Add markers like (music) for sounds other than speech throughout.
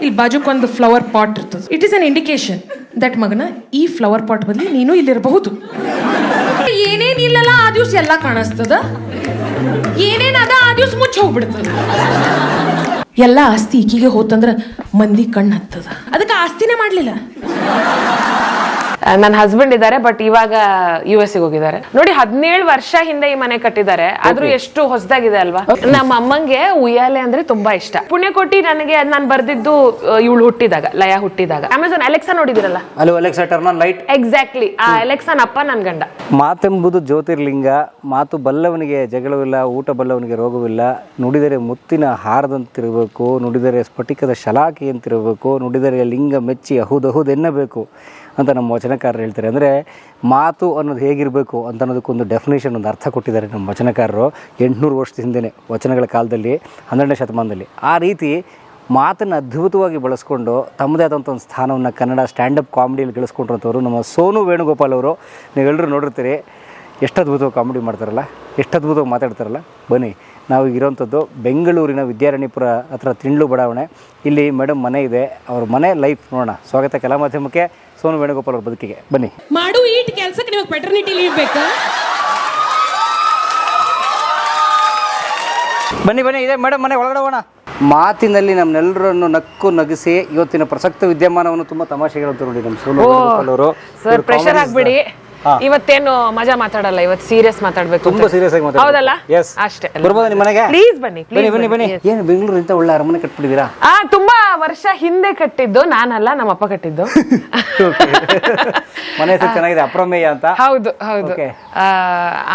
ಇಲ್ಲಿ ಬಾಜುಕೊಂದು flower pot ಇರ್ತದೆ. It is an indication that ಮಗನ ಈ ಫ್ಲವರ್ ಪಾಟ್ ಬದಲಿ ನೀನು ಇಲ್ಲಿರಬಹುದು. ಏನೇನ್ ಇಲ್ಲಲ್ಲ ಆ ದಿವ್ಸ ಎಲ್ಲ ಕಾಣಿಸ್ತದ. ಏನೇನ್ ಅದ ಆ ದಿವ್ಸ ಮುಚ್ಚ ಹೋಗ್ಬಿಡ್ತದ. ಎಲ್ಲ ಆಸ್ತಿ ಈಕಿಗೆ ಹೋತಂದ್ರ ಮಂದಿ ಕಣ್ಣು ಹತ್ತದ. ಅದಕ್ಕೆ ಆಸ್ತಿನೇ ಮಾಡ್ಲಿಲ್ಲ. ನನ್ನ ಹಸ್ಬೆಂಡ್ ಇದ್ದಾರೆ ಬಟ್ ಇವಾಗ ಯು ಎಸ್ ಹೋಗಿದ್ದಾರೆ. ನೋಡಿ ಹದಿನೇಳು ವರ್ಷ ಹಿಂದೆ ಈ ಮನೆ ಕಟ್ಟಿದ್ದಾರೆ. ಆದ್ರೂ ಎಷ್ಟು ಹೊಸದಾಗಿದೆ ಅಲ್ವಾ? ನಮ್ಮ ಅಮ್ಮಂಗೆ ಉಯ್ಯಾಲೆ ಅಂದ್ರೆ ತುಂಬಾ ಇಷ್ಟ. ಪುಣ್ಯಕೋಟಿ ನನಗೆ ನಾನು ಬರ್ದಿದ್ದು ಇವಳು ಹುಟ್ಟಿದಾಗ ಲಯ ಹುಟ್ಟಿದಾಗ. Amazon Alexa ನೋಡಿದಿರಲ್ಲ hello Alexa turn on light exactly ಆ ಅಲೆಕ್ಸಾನ್ ಅಪ್ಪ ನನ್ ಗಂಡ. ಮಾತೆಂಬುದು ಜ್ಯೋತಿರ್ಲಿಂಗ ಮಾತು ಬಲ್ಲವನಿಗೆ ಜಗಳವಿಲ್ಲ ಊಟ ಬಲ್ಲವನಿಗೆ ರೋಗವಿಲ್ಲ ನುಡಿದರೆ ಮುತ್ತಿನ ಹಾರದಂತಿರಬೇಕು ನುಡಿದರೆ ಸ್ಫಟಿಕದ ಶಲಾಖೆಯಂತಿರಬೇಕು ನುಡಿದರೆ ಲಿಂಗ ಮೆಚ್ಚಿ ಅಹುದಹುದು ಎನ್ನಬೇಕು ಅಂತ ನಮ್ಮ ವಚನಕಾರರು ಹೇಳ್ತಾರೆ. ಅಂದರೆ ಮಾತು ಅನ್ನೋದು ಹೇಗಿರಬೇಕು ಅಂತ ಅನ್ನೋದಕ್ಕೊಂದು ಡೆಫಿನೇಷನ್ ಒಂದು ಅರ್ಥ ಕೊಟ್ಟಿದ್ದಾರೆ ನಮ್ಮ ವಚನಕಾರರು ಎಂಟುನೂರು ವರ್ಷದ ಹಿಂದೆ ವಚನಗಳ ಕಾಲದಲ್ಲಿ, ಹನ್ನೆರಡನೇ ಶತಮಾನದಲ್ಲಿ. ಆ ರೀತಿ ಮಾತನ್ನು ಅದ್ಭುತವಾಗಿ ಬಳಸ್ಕೊಂಡು ತಮ್ಮದೇ ಆದಂಥ ಒಂದು ಸ್ಥಾನವನ್ನು ಕನ್ನಡ ಸ್ಟ್ಯಾಂಡಪ್ ಕಾಮಿಡಿಯಲ್ಲಿ ಗಳಿಸ್ಕೊಂಡಿರೋಂಥವ್ರು ನಮ್ಮ ಸೋನು ವೇಣುಗೋಪಾಲ್ ಅವರು. ನೀವೆಲ್ಲರೂ ನೋಡಿರ್ತೀರಿ ಎಷ್ಟು ಅದ್ಭುತವಾಗಿ ಕಾಮಿಡಿ ಮಾಡ್ತಾರಲ್ಲ ಎಷ್ಟು ಅದ್ಭುತವಾಗಿ ಮಾತಾಡ್ತಾರಲ್ಲ. ಬನ್ನಿ, ನಾವು ಇರೋವಂಥದ್ದು ಬೆಂಗಳೂರಿನ ವಿದ್ಯಾರಣ್ಯಪುರ ಹತ್ರ ತಿಂಡ್ಲು ಬಡಾವಣೆ. ಇಲ್ಲಿ ಮೇಡಮ್ ಮನೆ ಇದೆ, ಅವ್ರ ಮನೆ ಲೈಫ್ ನೋಡೋಣ. ಸ್ವಾಗತ ಕಲಾ ಮಾಧ್ಯಮಕ್ಕೆ. ಸೋನು ವೇಣುಗೋಪಾಲ್ ಅವ್ರ ಬದುಕಿಗೆ. ಬನ್ನಿ. ಮಾಡು ಈಟ್ ಕೆಲ್ಸಕ್ಕೆ ನಿಮಗೆ ಪೆಟರ್ನಿಟಿ ಲೀವ್ ಬೇಕಾ? ಬನ್ನಿ ಬನ್ನಿ ಇದೆ ಮೇಡಮ್ ಮನೆ ಒಳಗಡೆ ಹೋಗೋಣ. ಮಾತಿನಲ್ಲಿ ನಮ್ಮೆಲ್ಲರನ್ನು ನಕ್ಕು ನಗಿಸಿ ಇವತ್ತಿನ ಪ್ರಸಕ್ತ ವಿದ್ಯಮಾನವನ್ನು ತುಂಬಾ ತಮಾಷೆಗಳು ಹೇಳುತ್ತೆ ನೋಡಿ ನಮ್ಮ ಸೋನು ವೇಣುಗೋಪಾಲ್ ಅವರು. ಸರ್ ಪ್ರೆಷರ್ ಆಗ್ಬಿಡಿ. ಇವತ್ತೇನು ಮಜಾ ಮಾತಾಡಲ್ಲ ಇವತ್ತು ಸೀರಿಯಸ್ ಮಾತಾಡ್ಬೇಕು ತುಂಬಾ ಸೀರಿಯಸ್ ಆಗಿ ಮಾತಾಡ್ತಾರೆ. ಹೌದಲ್ಲ? Yes. ಅಷ್ಟೇ. ಬರ್ಬೋದಾ ನಿಮ್ಮ ಮನೆಗೆ? ಪ್ಲೀಸ್ ಬನ್ನಿ ಬನ್ನಿ ಬನ್ನಿ ಬನ್ನಿ. ಏನು ಬೆಂಗಳೂರು ಇಂಥ ಒಳ್ಳೆ ಅರಮನೆ ಕಟ್ಬಿಟ್ಟಿದ್ದೀರಾ? ಆ ತುಂಬಾ ವರ್ಷ ಹಿಂದೆ ಕಟ್ಟಿದ್ದು ನಾನಲ್ಲ ನಮ್ಮ ಅಪ್ಪ ಕಟ್ಟಿದ್ದು. (laughs) ಮನೆ ಹೆಸರು ಚೆನ್ನಾಗಿದೆ ಅಪ್ರಮೇಯ ಅಂತ? ಹೌದು ಹೌದು. Okay. ಆ,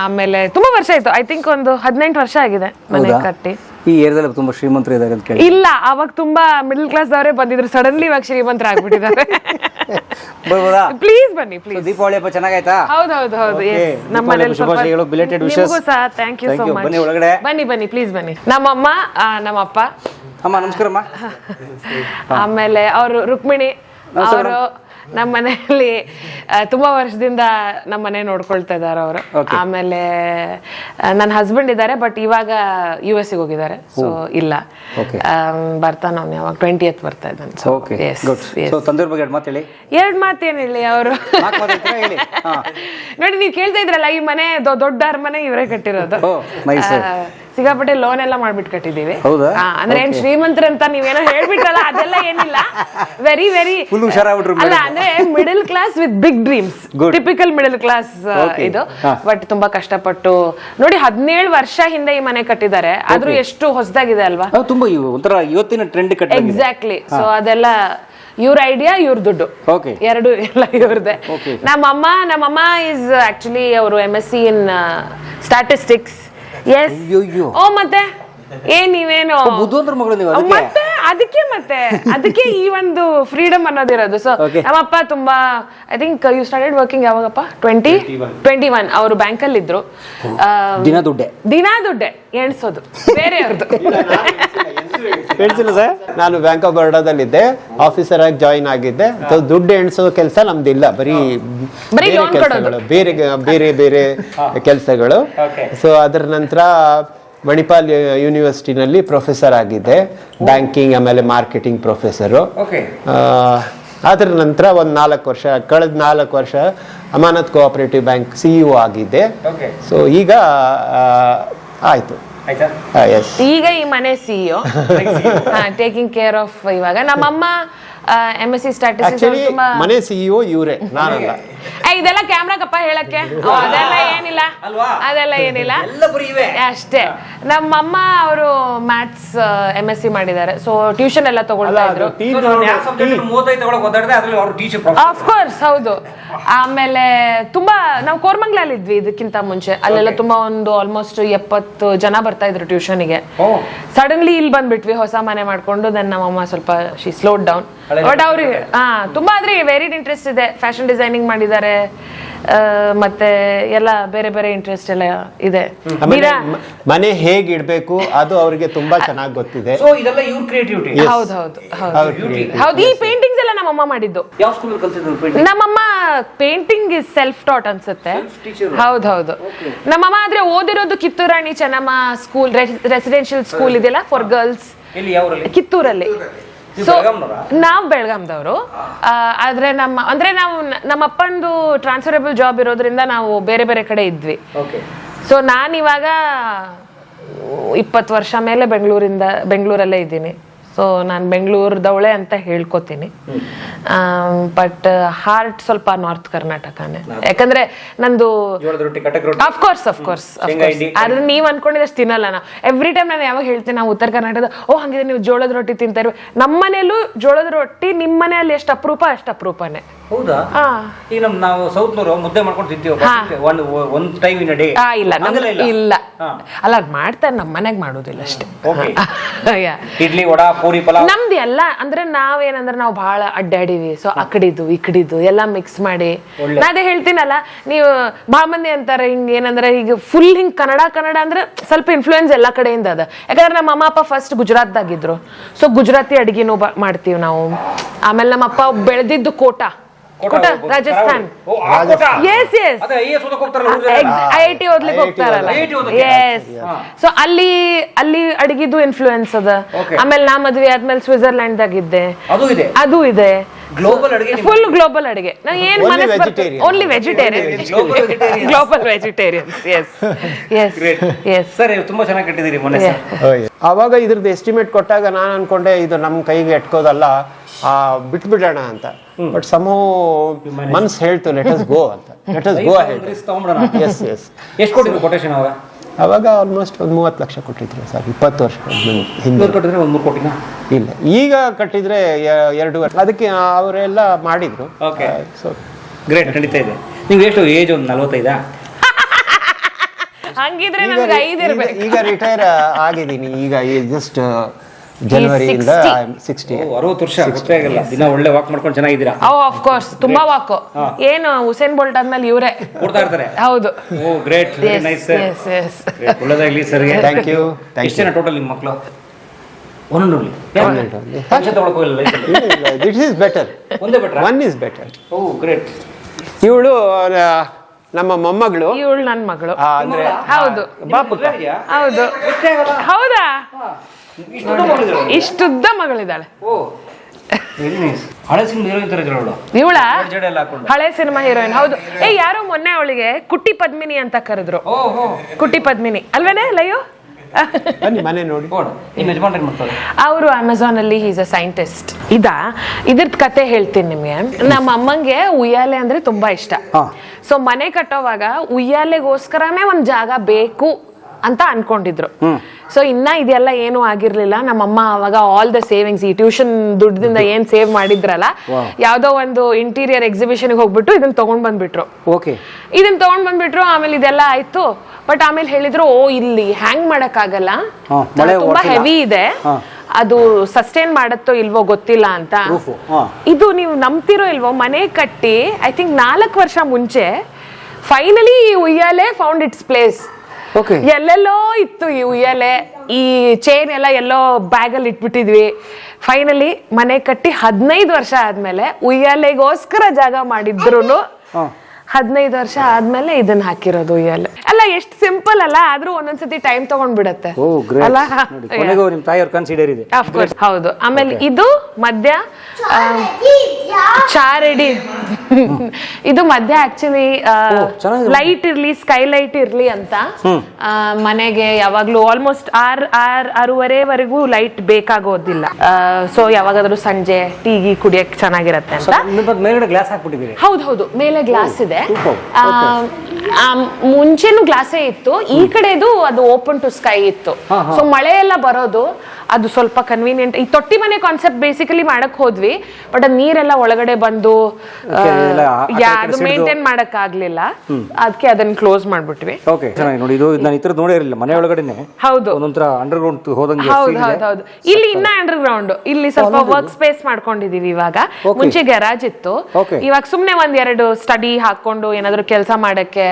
ಆಮೇಲೆ ತುಂಬಾ ವರ್ಷ ಆಯ್ತು. ಐ ಥಿಂಕ್ ಒಂದು ಹದಿನೆಂಟು ವರ್ಷ ಆಗಿದೆ ಮನೆ ಹೌದಾ? ಕಟ್ಟಿ. ಈ ಏರಿಯಾದಲ್ಲಿ ತುಂಬಾ ಶ್ರೀಮಂತರು ಇದ್ದಾರೆ ಅಂತ ಕೇಳಿ ಇಲ್ಲ ಅವಾಗ ತುಂಬಾ ಮಿಡಲ್ ಕ್ಲಾಸ್ ಅವರೇ ಬಂದಿದ್ರು. ಸಡನ್ಲಿ ಇವಾಗ ಶ್ರೀಮಂತರ ಆಗ್ಬಿಟ್ಟಿದ್ದಾರೆ. (laughs) ಬರ್ಬೋದಾ? ಪ್ಲೀಸ್ ಬನ್ನಿ So, ಪ್ಲೀಸ್ ದೀಪಾವಳಿ ಹಬ್ಬ ಚೆನ್ನಾಗಾಯ್ತಾ? ಹೌದು ಹೌದು ಹೌದು. Okay. yes. ನಮ್ಮ ದೀಪಾವಳಿ ಮನೇಲಿ ಹಬ್ಬ ಶುಭಾಶಯಗಳು, belated wishes. ನಿಮಗೂ ಸಹ thank you Thank so you. Much ಬನ್ನಿ ಒಳಗಡೆ. ಬನ್ನಿ ಬನ್ನಿ ಪ್ಲೀಸ್ ಬನ್ನಿ. ನಮ್ಮಮ್ಮ ಆ, ನಮ್ಮಪ್ಪ. ಅಮ್ಮ ನಮಸ್ಕಾರಮ್ಮ. (laughs) ಆಮೇಲೆ ಅವರು ರುಕ್ಮಿಣಿ ಅವರು ನಮ್ಮ ಮನೆಯಲ್ಲಿ ತುಂಬಾ ವರ್ಷದಿಂದ ನಮ್ಮ ಮನೆ ನೋಡ್ಕೊಳ್ತಾ ಇದ್ದಾರೆ ಅವರು. ಆಮೇಲೆ ನನ್ನ ಹಸ್ಬೆಂಡ್ ಇದ್ದಾರೆ ಬಟ್ ಇವಾಗ ಯು ಎಸ್ ಹೋಗಿದ್ದಾರೆ. ಸೊ ಇಲ್ಲ. Okay. ಬರ್ತಾನ ಅವ್ನು ಯಾವಾಗ. ಟ್ವೆಂಟಿ ಎತ್ ಬರ್ತಾ ಇದ್ದಾನೆ. ಸೊ ತಂದೂರ್ ಬಗ್ಗೆ ಎರಡು ಮಾತು ಹೇಳಿ. ಎರಡ್ ಅವರು. ಮಾತು? ಹೇಳಿ. ಹಾ. ನೋಡಿ ನೀವು ಕೇಳ್ತಾ ಇದ್ರಲ್ಲ ಈ ಮನೆ ದೊಡ್ಡ ಅರಮನೆ ಇವರೇ ಕಟ್ಟಿರೋದು. ಆ, ಲೋನ್ ಎಲ್ಲ ಮಾಡ್ಬಿಟ್ಟು ಕಟ್ಟಿದೀವಿ ಅಂದ್ರೆ ಏನ್ ಶ್ರೀಮಂತರಂತ ನೀವೇನೋ ಹೇಳ್ಬಿಟ್ರಲ್ಲ ಅದೆಲ್ಲ ಏನಿಲ್ಲ. ವೆರಿ ವೆರಿ ಅಲ್ಲ ಅಂದ್ರೆ middle class with big dreams. Typical middle class ಇದು. ಬಟ್ ತುಂಬಾ ಕಷ್ಟಪಟ್ಟು ನೋಡಿ ಹದಿನೇಳು ವರ್ಷ ಹಿಂದೆ ಈ ಮನೆ ಕಟ್ಟಿದ್ದಾರೆ. ಆದ್ರೂ ಎಷ್ಟು ಹೊಸದಾಗಿದೆ ಅಲ್ವಾ? ತುಂಬಾ ಒಂಥರ ಇವತ್ತಿನ ಟ್ರೆಂಡ್ ಎಕ್ಸಾಕ್ಟ್ಲಿ ಸೊ ಅದೆಲ್ಲ ಇವ್ರ ಐಡಿಯಾ ಇವ್ರ ದುಡ್ಡು. ಓಕೆ ಎರಡು ಎಲ್ಲ ಇವ್ರದೇ. ನಮ್ಮಮ್ಮ ನಮ್ಮಮ್ಮ ಇಸ್ ಆಕ್ಚುಲಿ ಅವರು M S C in statistics yes ಅಯ್ಯಯ್ಯೋ. ಓ ಏನ್ ನೀವೇನು? ಬುದ್ಧಿವಂತರ ಮಗಳು ನೀವು ಅದಕ್ಕೆ? ಮತ್ತೆ ಅದಕ್ಕೆ ಮತ್ತೆ. ಅದಕ್ಕೆ ಈ ಒಂದು ಫ್ರೀಡಮ್ ಅನ್ನೋದಿರೋದು. ಸೊ. ನಮ್ಮಪ್ಪ ತುಂಬಾ I think you started working ಯಾವಾಗಪ್ಪ? Twenty twenty one ಅವರು ಬ್ಯಾಂಕಲ್ಲಿ ಇದ್ರು ಆ, ದಿನ ದುಡ್ಡೆ. ದಿನಾ ದುಡ್ಡೆ. ಎಣ್ಸೋದು. ಬೇರೆಯವ್ರದ್ದು. ಹೇಳ್ತಿಲ್ಲ ಸರ್? ನಾನು ಬ್ಯಾಂಕ್ ಆಫ್ ಬರೋಡಾದಲ್ಲಿದ್ದೆ ಆಫೀಸರ್ ಆಗಿ ಜಾಯಿನ್ ಆಗಿದ್ದೆ. ಸೊ ದುಡ್ಡು ಎಣಿಸೋ ಕೆಲಸ ನಮ್ದಿಲ್ಲ. ಬರೀ ಬರೀ ಬೇರೆ loan ಕೆಲಸಗಳು. ಬೇರೆ ಬೇರೆ ಬೇರೆ ಕೆಲಸಗಳು. ಸೊ ಅದರ ನಂತರ ಮಣಿಪಾಲ್ ಯೂನಿವರ್ಸಿಟಿನಲ್ಲಿ ಪ್ರೊಫೆಸರ್ ಆಗಿದ್ದೆ. ಬ್ಯಾಂಕಿಂಗ್ ಆಮೇಲೆ ಮಾರ್ಕೆಟಿಂಗ್ ಪ್ರೊಫೆಸರು ಓಕೆ. ಅದರ ನಂತರ ಒಂದು ನಾಲ್ಕು ವರ್ಷ ಕಳೆದ ನಾಲ್ಕು ವರ್ಷ Amanath cooperative bank C E ಆಗಿದ್ದೆ. ಸೊ ಈಗ ಆಯಿತು. ಈಗ ಈ ಮನೆ ಸಿಇಒ ಟೇಕಿಂಗ್ ಕೇರ್ ಆಫ್ ಇವಾಗ. ನಮ್ಮಮ್ಮ ಎಂ ಎಸ್ ಸಿ ಸ್ಟಾಟಿಸ್ಟಿಕ್ಸ್ ಮನೆ ಸಿಇಒ ಇವರೇ ನಾನಲ್ಲ. ಇದೆಲ್ಲ ಕ್ಯಾಮ್ರಾಗಪ್ಪ ಹೇಳಕ್ಕೆ? ಅದೆಲ್ಲ ಏನಿಲ್ಲ. ಅಲ್ವಾ? ಅದೆಲ್ಲ ಏನಿಲ್ಲ. ಎಲ್ಲ ಬರೀ ಅಮ್ಮ ಅಷ್ಟೇ. ನಮ್ಮಮ್ಮ ಅವರು ಮ್ಯಾಥ್ಸ್ ಎಂ ಎಸ್ ಸಿ ಮಾಡಿದ್ದಾರೆ. ಸೊ ಟ್ಯೂಷನ್ ಎಲ್ಲ ತಗೊಳ್ತಾ ಇದ್ರು. ಅಫ್ಕೋರ್ಸ್ ಹೌದು. ಆಮೇಲೆ ತುಂಬಾ ನಾವು ಕೋರ್ಮಂಗ್ಲಲ್ಲಿ ಇದ್ವಿ ಇದಕ್ಕಿಂತ ಮುಂಚೆ. ಅಲ್ಲೆಲ್ಲ ತುಂಬಾ ಒಂದು ಆಲ್ಮೋಸ್ಟ್ ಎಪ್ಪತ್ತು ಜನ ಬರ್ತಾ ಇದ್ರು ಟ್ಯೂಷನ್ಗೆ. ಸಡನ್ಲಿ ಇಲ್ಲಿ ಬಂದ್ಬಿಟ್ವಿ ಹೊಸ ಮನೆ ಮಾಡ್ಕೊಂಡು ದೆನ್ ನಮ್ಮಮ್ಮ ಸ್ವಲ್ಪ ಶಿ ಸ್ಲೋಡ್ ಡೌನ್ ಬಟ್ ಅವ್ರಿಗೆ ಹಾ ತುಂಬಾ ಆದ್ರೆ ವೆರಿಡ್ ಇಂಟ್ರೆಸ್ಟ್ ಇದೆ. ಫ್ಯಾಷನ್ ಡಿಸೈನಿಂಗ್ ಮಾಡಿದ್ದಾರೆ. ಆ, ಮತ್ತೆ ಎಲ್ಲ ಬೇರೆ ಬೇರೆ ಇಂಟ್ರೆಸ್ಟ್ ಎಲ್ಲ ಇದೆ. ಮನೆ ಹೇಗೆ ಇಡಬೇಕು ಅದು ಅವರಿಗೆ ತುಂಬಾ ಚೆನ್ನಾಗಿ ಗೊತ್ತಿದೆ. ಸೊ ಇದೆಲ್ಲ ಇವ್ರ ಕ್ರಿಯೇಟಿವಿಟಿ ಹೌದು ಹೌದು ಹೌದು. ಹೌದು ಈ ಪೇಂಟಿಂಗ್ಸ್ ಎಲ್ಲ ನಮ್ಮಮ್ಮ ಮಾಡಿದ್ದು. ಯಾವ ಸ್ಕೂಲ್ ಕಲ್ತಿದ್ರು ಪೇಂಟಿಂಗ್ ನಮ್ಮಮ್ಮ ಪೇಂಟಿಂಗ್ ಇಸ್ ಸೆಲ್ಫ್ ಟಾಟ್ ಅನ್ಸುತ್ತೆ. ಹೌದು ಹೌದು. ನಮ್ಮಮ್ಮ ಆದ್ರೆ ಓದಿರೋದು Kittur Rani Chennamma school residential school ಇದೆಯಲ್ಲ ಫಾರ್ ಗರ್ಲ್ಸ್ ಎಲ್ಲಿ ಯಾವ ಊರಲ್ಲಿ ಕಿತ್ತೂರಲ್ಲಿ. ಸೊ ನಾವ್ ಬೆಳಗಾಂದವರು ಆದ್ರೆ ನಮ್ಮ ಅಂದ್ರೆ ನಾವು ನಮ್ಮ ಅಪ್ಪಂದು ಟ್ರಾನ್ಸ್ಫರಬಲ್ ಜಾಬ್ ಇರೋದ್ರಿಂದ ನಾವು ಬೇರೆ ಬೇರೆ ಕಡೆ ಇದ್ವಿ. ಸೊ ನಾನಿವಾಗ ಇವಾಗ ಇಪ್ಪತ್ತು ವರ್ಷ ಮೇಲೆ ಬೆಂಗಳೂರಿಂದ ಬೆಂಗಳೂರಲ್ಲೇ ಇದ್ದೀನಿ. ಸೊ ನಾನು ಬೆಂಗಳೂರದವಳೆ ಅಂತ ಹೇಳ್ಕೊತೀನಿ. ಬಟ್ ಹಾರ್ಟ್ ಸ್ವಲ್ಪ ನಾರ್ತ್ ಕರ್ನಾಟಕನೇ ಯಾಕಂದ್ರೆ ನಂದು ಅಫ್ಕೋರ್ಸ್ ಅಫ್ಕೋರ್ಸ್ ಅದ್ರ ನೀವ್ ಅನ್ಕೊಂಡಿದ್ದಷ್ಟು ತಿನ್ನಲ್ಲ ನಾ ಎವ್ರಿ ಟೈಮ್ ನಾನು ಯಾವಾಗ ಹೇಳ್ತೀನಿ ನಾವು ಉತ್ತರ ಕರ್ನಾಟಕದ ಓ ಹಂಗಿದ್ರೆ ನೀವು ಜೋಳದ ರೊಟ್ಟಿ ತಿಂತಾ ಇರ್ಬೇಕು. ಜೋಳದ ರೊಟ್ಟಿ ನಿಮ್ಮ ಮನೆಯಲ್ಲಿ ಎಷ್ಟು ಅಪರೂಪ ಅಷ್ಟು ಅಪರೂಪನೇ. ಹೌದಾ? ಈಗ ನಮ್ ನಾವು ಸೌತ್ನವರು ಮುದ್ದೆ ಮಾಡ್ಕೊಂಡು ತಿಂತೀವಿ ಹಾ. ಒಂದು ಒಂದ್ ಟೈಮ್ ಇನ್ ಡೇ ಆ, ಇಲ್ಲ ನಮ್ ಇಲ್ಲ. ಹಾ. ಅಲ್ಲ ಅದ್ ಮಾಡ್ತಾರೆ ನಮ್ಮ ಮನೆಗ್ ಮಾಡೋದಿಲ್ಲ ಅಷ್ಟೇ. Okay. (laughs) ಯಾ. ಇಡ್ಲಿ ವಡಾ ಪೂರಿ ಪಲಾವ್. ನಮ್ದು ಎಲ್ಲ ಅಂದ್ರೆ ನಾವೇನಂದ್ರೆ ನಾವು ಬಹಳ ಅಡ್ಡಾಡಿವಿ ಸೊ ಅಕಡಿದು ಇಕಡಿದು ಎಲ್ಲ ಮಿಕ್ಸ್ ಮಾಡಿ. ಒಳ್ಳೆ. ನಾ ಅದೇ ಹೇಳ್ತೀನಲ್ಲ ನೀವು ಬಹಳ ಮಂದಿ ಅಂತಾರೆ ಹಿಂಗ್ ಏನಂದ್ರೆ ಈಗ ಫುಲ್ ಹಿಂಗ್ ಕನ್ನಡ ಕನ್ನಡ ಅಂದ್ರೆ ಸ್ವಲ್ಪ ಇನ್ಫ್ಲೂಯೆನ್ಸ್ ಎಲ್ಲಾ ಕಡೆಯಿಂದ ಅದ. ಯಾಕಂದ್ರೆ ನಮ್ಮ ಅಮ್ಮ ಅಪ್ಪ ಫಸ್ಟ್ ಗುಜರಾತ್ದಾಗಿದ್ರು. ಸೊ ಗುಜರಾತಿ ಅಡಿಗೆನೂ ಬ- ಮಾಡ್ತೀವಿ ನಾವು. ಆಮೇಲೆ ನಮ್ಮ ಅಪ್ಪ ಬೆಳೆದಿದ್ದು ಕೋಟಾ. ಕೋಟಾ ರಾಜಸ್ಥಾನ್. ಓ, ಆ ಕೋಟ. ಎಸ್ ಎಸ್ ಅದೇ ಐ. ಐ ಟಿ ಓದ್ಲಿಕ್ಕೆ ಹೋಗ್ತಾರಲ್ಲ. ಎಸ್ ಸೊ ಅಲ್ಲಿ ಅಲ್ಲಿ ಅಡಿಗಿದ್ದು ಇನ್ಫ್ಲೂಯೆನ್ಸ್ ಅದ. ಆಮೇಲೆ ನಾ ಮದ್ವೆ ಆದ್ಮೇಲೆ ಸ್ವಿಟ್ಜರ್ಲ್ಯಾಂಡ್ ದಾಗ ಅದು ಇದೆ. ಅದು ಇದೆ. ಗ್ಲೋಬಲ್ ಅಡಿಗೆ ಫುಲ್ ಗ್ಲೋಬಲ್ ಅಡಿಗೆ. ನಾ ಏನ್ Only ಮನಸ್ಸು only vegetarian. Global vegetarian yes yes yes sir ತುಂಬಾ ಚೆನ್ನಾಗಿ ಕಟ್ಟಿದ್ದೀರಿ ಮೊನ್ನೆ ಸರ್ ಆವಾಗ ಇದ್ರದ್ದು ಎಸ್ಟಿಮೇಟ್ ಕೊಟ್ಟಾಗ ನಾನು ಅನ್ಕೊಂಡೆ ಇದು ನಮ್ಮ ಕೈಗೆ ಎಟ್ಕೋದಲ್ಲ ಆ ಬಿಟ್ಬಿಡೋಣ ಅಂತ. ಬಟ್ ಸಮೋ ಮನ್ಸ್ ಹೇಳ್ತು ಲೆಟ್ ಅಸ್ ಗೋ ಅಂತ. Let us go yes yes ಎಷ್ಟು ಕೊಟ್ಟಿದ್ರು ಕೊಟೇಶನ್ ಅವಾಗ? ಅವಾಗ ಆಲ್ಮೋಸ್ಟ್ ಒಂದು ಮೂವತ್ತು ಲಕ್ಷ ಕೊಟ್ಟಿದ್ರು ಸರ್ ಇಪ್ಪತ್ತು ವರ್ಷ ಹಿಂದೆ. ಕೊಟ್ಟಿದ್ರೆ ಒಂದು ಮೂರು ಕೋಟಿನ? ಇಲ್ಲ ಈಗ ಕಟ್ಟಿದ್ರೆ ಎರಡು ವರ್ಷ. ಅದಕ್ಕೆ ಅವರೆಲ್ಲ ಮಾಡಿದ್ರು. ಓಕೆ ಸೊ ಗ್ರೇಟ್ ನಡೀತಾ ಇದೆ. ನಿಮ್ಗೆ ಎಷ್ಟು ಏಜ್ ಒಂದು ನಲ್ವತ್ತೈದಾ? ಹಂಗಿದ್ರೆ ಈಗ ರಿಟೈರ್ ಆಗಿದ್ದೀನಿ. ಈಗ ಜಸ್ಟ್ ಜನವರಿಯಿಂದ 60. ಸಿಕ್ಸ್ಟಿ ಓ ಅರವತ್ತು ವರ್ಷ ಗೊತ್ತೇ ಆಗಿಲ್ಲ. ದಿನ ಒಳ್ಳೆ ವಾಕ್ ಮಾಡ್ಕೊಂಡು ಚೆನ್ನಾಗಿದ್ದೀರಾ? ಓ ಆಫ್ ಕೋರ್ಸ್ ತುಂಬಾ ವಾಕು ಏನು ಹುಸೇನ್ ಬೋಲ್ಟ್ ಆದ್ಮೇಲೆ ಇವರೇ. ಇರ್ತಾರೆ? ಹೌದು. ಓ ಗ್ರೇಟ್ ನೈಸ್ ಒಳ್ಳೇದಾಗ್ಲಿ ಥ್ಯಾಂಕ್ ಯು ಎಷ್ಟು ಜನ ಟೋಟಲ್ ನಿಮ್ಮ ಮಕ್ಕಳು. ದಿಸ್ ಇಸ್ ಬೆಟರ್ ಒಂದೇ ಬಿಟ್ರ one is better oh great ಇವಳು ನಮ್ಮ ಮೊಮ್ಮಗಳು. ಇವಳು ನನ್ ಮಗಳು. ಅಂದ್ರೆ ಹೌದು. ಹೌದು. ಹೌದಾ. ಇಷ್ಟುದ್ದ ಮಗಳಿದ್ದಾಳೆ ಹಳೆ ಸಿನಿಮಾ ಹೀರೋಯಿನ್ ಇವಳ? ಹಳೆ ಸಿನಿಮಾ ಹೀರೋಯಿನ್ ಹೌದು. ಏ ಯಾರೋ ಮೊನ್ನೆ ಅವಳಿಗೆ ಕುಟ್ಟಿ ಪದ್ಮಿನಿ ಅಂತ ಕರೆದ್ರು. ಕುಟ್ಟಿ ಪದ್ಮಿನಿ. ಅಲ್ವೇನೆ ಲಯೋ? ಅವರು ಅಮೆಝಾನ್ ಅಲ್ಲಿ ಈಸ್ ಅ ಸೈಂಟಿಸ್ಟ್ ಇದ ಇದ್ರದ್ ಕತೆ ಹೇಳ್ತೀನಿ ನಿಮ್ಗೆ. ನಮ್ಮ ಅಮ್ಮಂಗೆ ಉಯ್ಯಾಲೆ ಅಂದ್ರೆ ತುಂಬಾ ಇಷ್ಟ. ಸೊ ಮನೆ ಕಟ್ಟೋವಾಗ ಉಯ್ಯಾಲೆಗೋಸ್ಕರನೇ ಒಂದ್ ಜಾಗ ಬೇಕು. ಅಂತ ಅನ್ಕೊಂಡಿದ್ರು. ಸೊ ಇನ್ನ ಇದೆಲ್ಲ ಏನು ಆಗಿರ್ಲಿಲ್ಲ. ನಮ್ಮಮ್ಮ ಅವಾಗ ಆಲ್ ದ ಸೇವಿಂಗ್ಸ್ ಈ ಟ್ಯೂಷನ್ ದುಡ್ಡಿಂದ ಏನ್ ಸೇವ್ ಮಾಡಿದ್ರಲ್ಲ ಯಾವ್ದೋ ಒಂದು ಇಂಟೀರಿಯರ್ ಎಕ್ಸಿಬಿಷನ್ ಹೋಗ್ಬಿಟ್ಟು ಇದನ್ನ ತಗೊಂಡ್ ಬಂದ್ಬಿಟ್ರು. ಓಕೆ ಇದನ್ನ ತಗೊಂಡ್ ಬಂದ್ಬಿಟ್ರು ಆಮೇಲೆ ಇದೆಲ್ಲ ಆಯ್ತು. ಬಟ್ ಆಮೇಲೆ ಹೇಳಿದ್ರು ಓ ಇಲ್ಲಿ ಹ್ಯಾಂಗ್ ಮಾಡಕ್ ಆಗಲ್ಲ ತುಂಬಾ ಹೆವಿ ಇದೆ. ಅದು ಸಸ್ಟೈನ್ ಮಾಡತ್ತೋ ಇಲ್ವೋ ಗೊತ್ತಿಲ್ಲ ಅಂತ. ಇದು ನೀವು ನಂಬ್ತಿರೋ ಇಲ್ವೋ ಮನೆ ಕಟ್ಟಿ ಐ ಥಿಂಕ್ ನಾಲ್ಕು ವರ್ಷ ಮುಂಚೆ ಫೈನಲಿ ಈ ಉಯ್ಯಾಲೆ ಫೌಂಡ್ ಇಟ್ಸ್ ಪ್ಲೇಸ್ ಎಲ್ಲೆಲ್ಲೋ ಇತ್ತು ಈ ಉಯ್ಯಾಲೆ ಈ ಚೈನ್ ಎಲ್ಲ ಎಲ್ಲೋ ಬ್ಯಾಗಲ್ಲಿ ಇಟ್ಬಿಟ್ಟಿದ್ವಿ ಫೈನಲಿ ಮನೆ ಕಟ್ಟಿ ಹದಿನೈದು ವರ್ಷ ಆದ್ಮೇಲೆ ಉಯ್ಯಾಲೆಗೋಸ್ಕರ ಜಾಗ ಮಾಡಿದ್ರು. ಹದಿನೈದು ವರ್ಷ ಆದ್ಮೇಲೆ ಇದನ್ನ ಹಾಕಿರೋದು ಉಯ್ಯಾಲೆ ಅಲ್ಲ ಎಷ್ಟು ಸಿಂಪಲ್ ಅಲ್ಲ ಆದ್ರೂ ಒಂದೊಂದ್ಸತಿ ಟೈಮ್ ತಗೊಂಡ್ಬಿಡತ್ತೆ. ಓ ಗ್ರೇಟ್ ಅಲ್ಲ? ನೋಡಿ ಕೊನೆಗೂ ನಿಮ್ಮ ತಾಯಿಯವ್ರ ಕನ್ಸಿಡರ್ ಇದೆ. ಹೌದು. ಆಮೇಲೆ ಇದು ಮಧ್ಯ ಆ, ಚಾರಡಿ (laughs) ಇದು ಮಧ್ಯ ಆಕ್ಚುಲಿ ಚೆನ್ನಾಗಿದೆ. ಲೈಟ್ ಇರ್ಲಿ ಸ್ಕೈ ಲೈಟ್ ಇರ್ಲಿ ಅಂತ. ಆ, ಮನೆಗೆ ಯಾವಾಗ್ಲೂ ಆಲ್ಮೋಸ್ಟ್ ಆರ್ ಆರ್ ಆರೂವರೆವರೆಗೂ ಲೈಟ್ ಬೇಕಾಗೋದಿಲ್ಲ. ಸೊ ಯಾವಾಗಾದ್ರೂ ಸಂಜೆ ಟೀಗಿ ಕುಡಿಯಕ್ ಚೆನ್ನಾಗಿರತ್ತೆ ಅಂತ. ಮೇಲ್ಗಡೆ ಗ್ಲಾಸ್ ಹಾಕ್ಬಿಟ್ಟಿದ್ದೀರಿ. ಹೌದು ಹೌದು. ಮೇಲೆ ಗ್ಲಾಸ್ ಇದೆ. ಮುಂಚೆನೂ ಗ್ಲಾಸೇ ಇತ್ತು ಈ ಕಡೆದು ಅದು ಓಪನ್ ಟು ಸ್ಕೈ ಇತ್ತು. ಸೊ ಮಳೆ ಎಲ್ಲ ಬರೋದು ಅದು ಸ್ವಲ್ಪ ಕನ್ವೀನಿಯಂಟ್ ಈ ತೊಟ್ಟಿ ಮನೆ ಕಾನ್ಸೆಪ್ಟ್ ಬೇಸಿಕಲಿ ಮಾಡಕ್ ಹೋದ್ವಿ ಬಟ್ ಅದ್ ನೀರೆಲ್ಲ ಒಳಗಡೆ ಬಂದು ಅದು ಮೇಂಟೈನ್ ಮಾಡಕ್ ಆಗ್ಲಿಲ್ಲ. ಅದಕ್ಕೆ ಅದನ್ನ ಕ್ಲೋಸ್ ಮಾಡ್ಬಿಟ್ವಿ. ಓಕೆ ಚೆನ್ನಾಗಿ ನೋಡಿ ಇದು ನಾನು ಇತರ ನೋಡೇ ಇರಲಿಲ್ಲ ಮನೆ ಒಳಗಡೆನೆ. ಹೌದು. ಅಂಡರ್ ಗ್ರೌಂಡ್ ಹೋದಂಗೆ ಹೌದು ಹೌದು ಹೌದು. ಇಲ್ಲಿ ಇನ್ನ ಅಂಡರ್ ಗ್ರೌಂಡ್ ಇಲ್ಲಿ ಸ್ವಲ್ಪ ವರ್ಕ್ ಸ್ಪೇಸ್ ಮಾಡ್ಕೊಂಡಿದೀವಿ ಇವಾಗ. ಮುಂಚೆ ಗ್ಯಾರಾಜ್ ಇತ್ತು. ಇವಾಗ ಸುಮ್ನೆ ಒಂದ್ ಎರಡು ಸ್ಟಡಿ ಹಾಕೊಂಡು ಏನಾದ್ರು ಕೆಲಸ ಮಾಡಕ್ಕೆ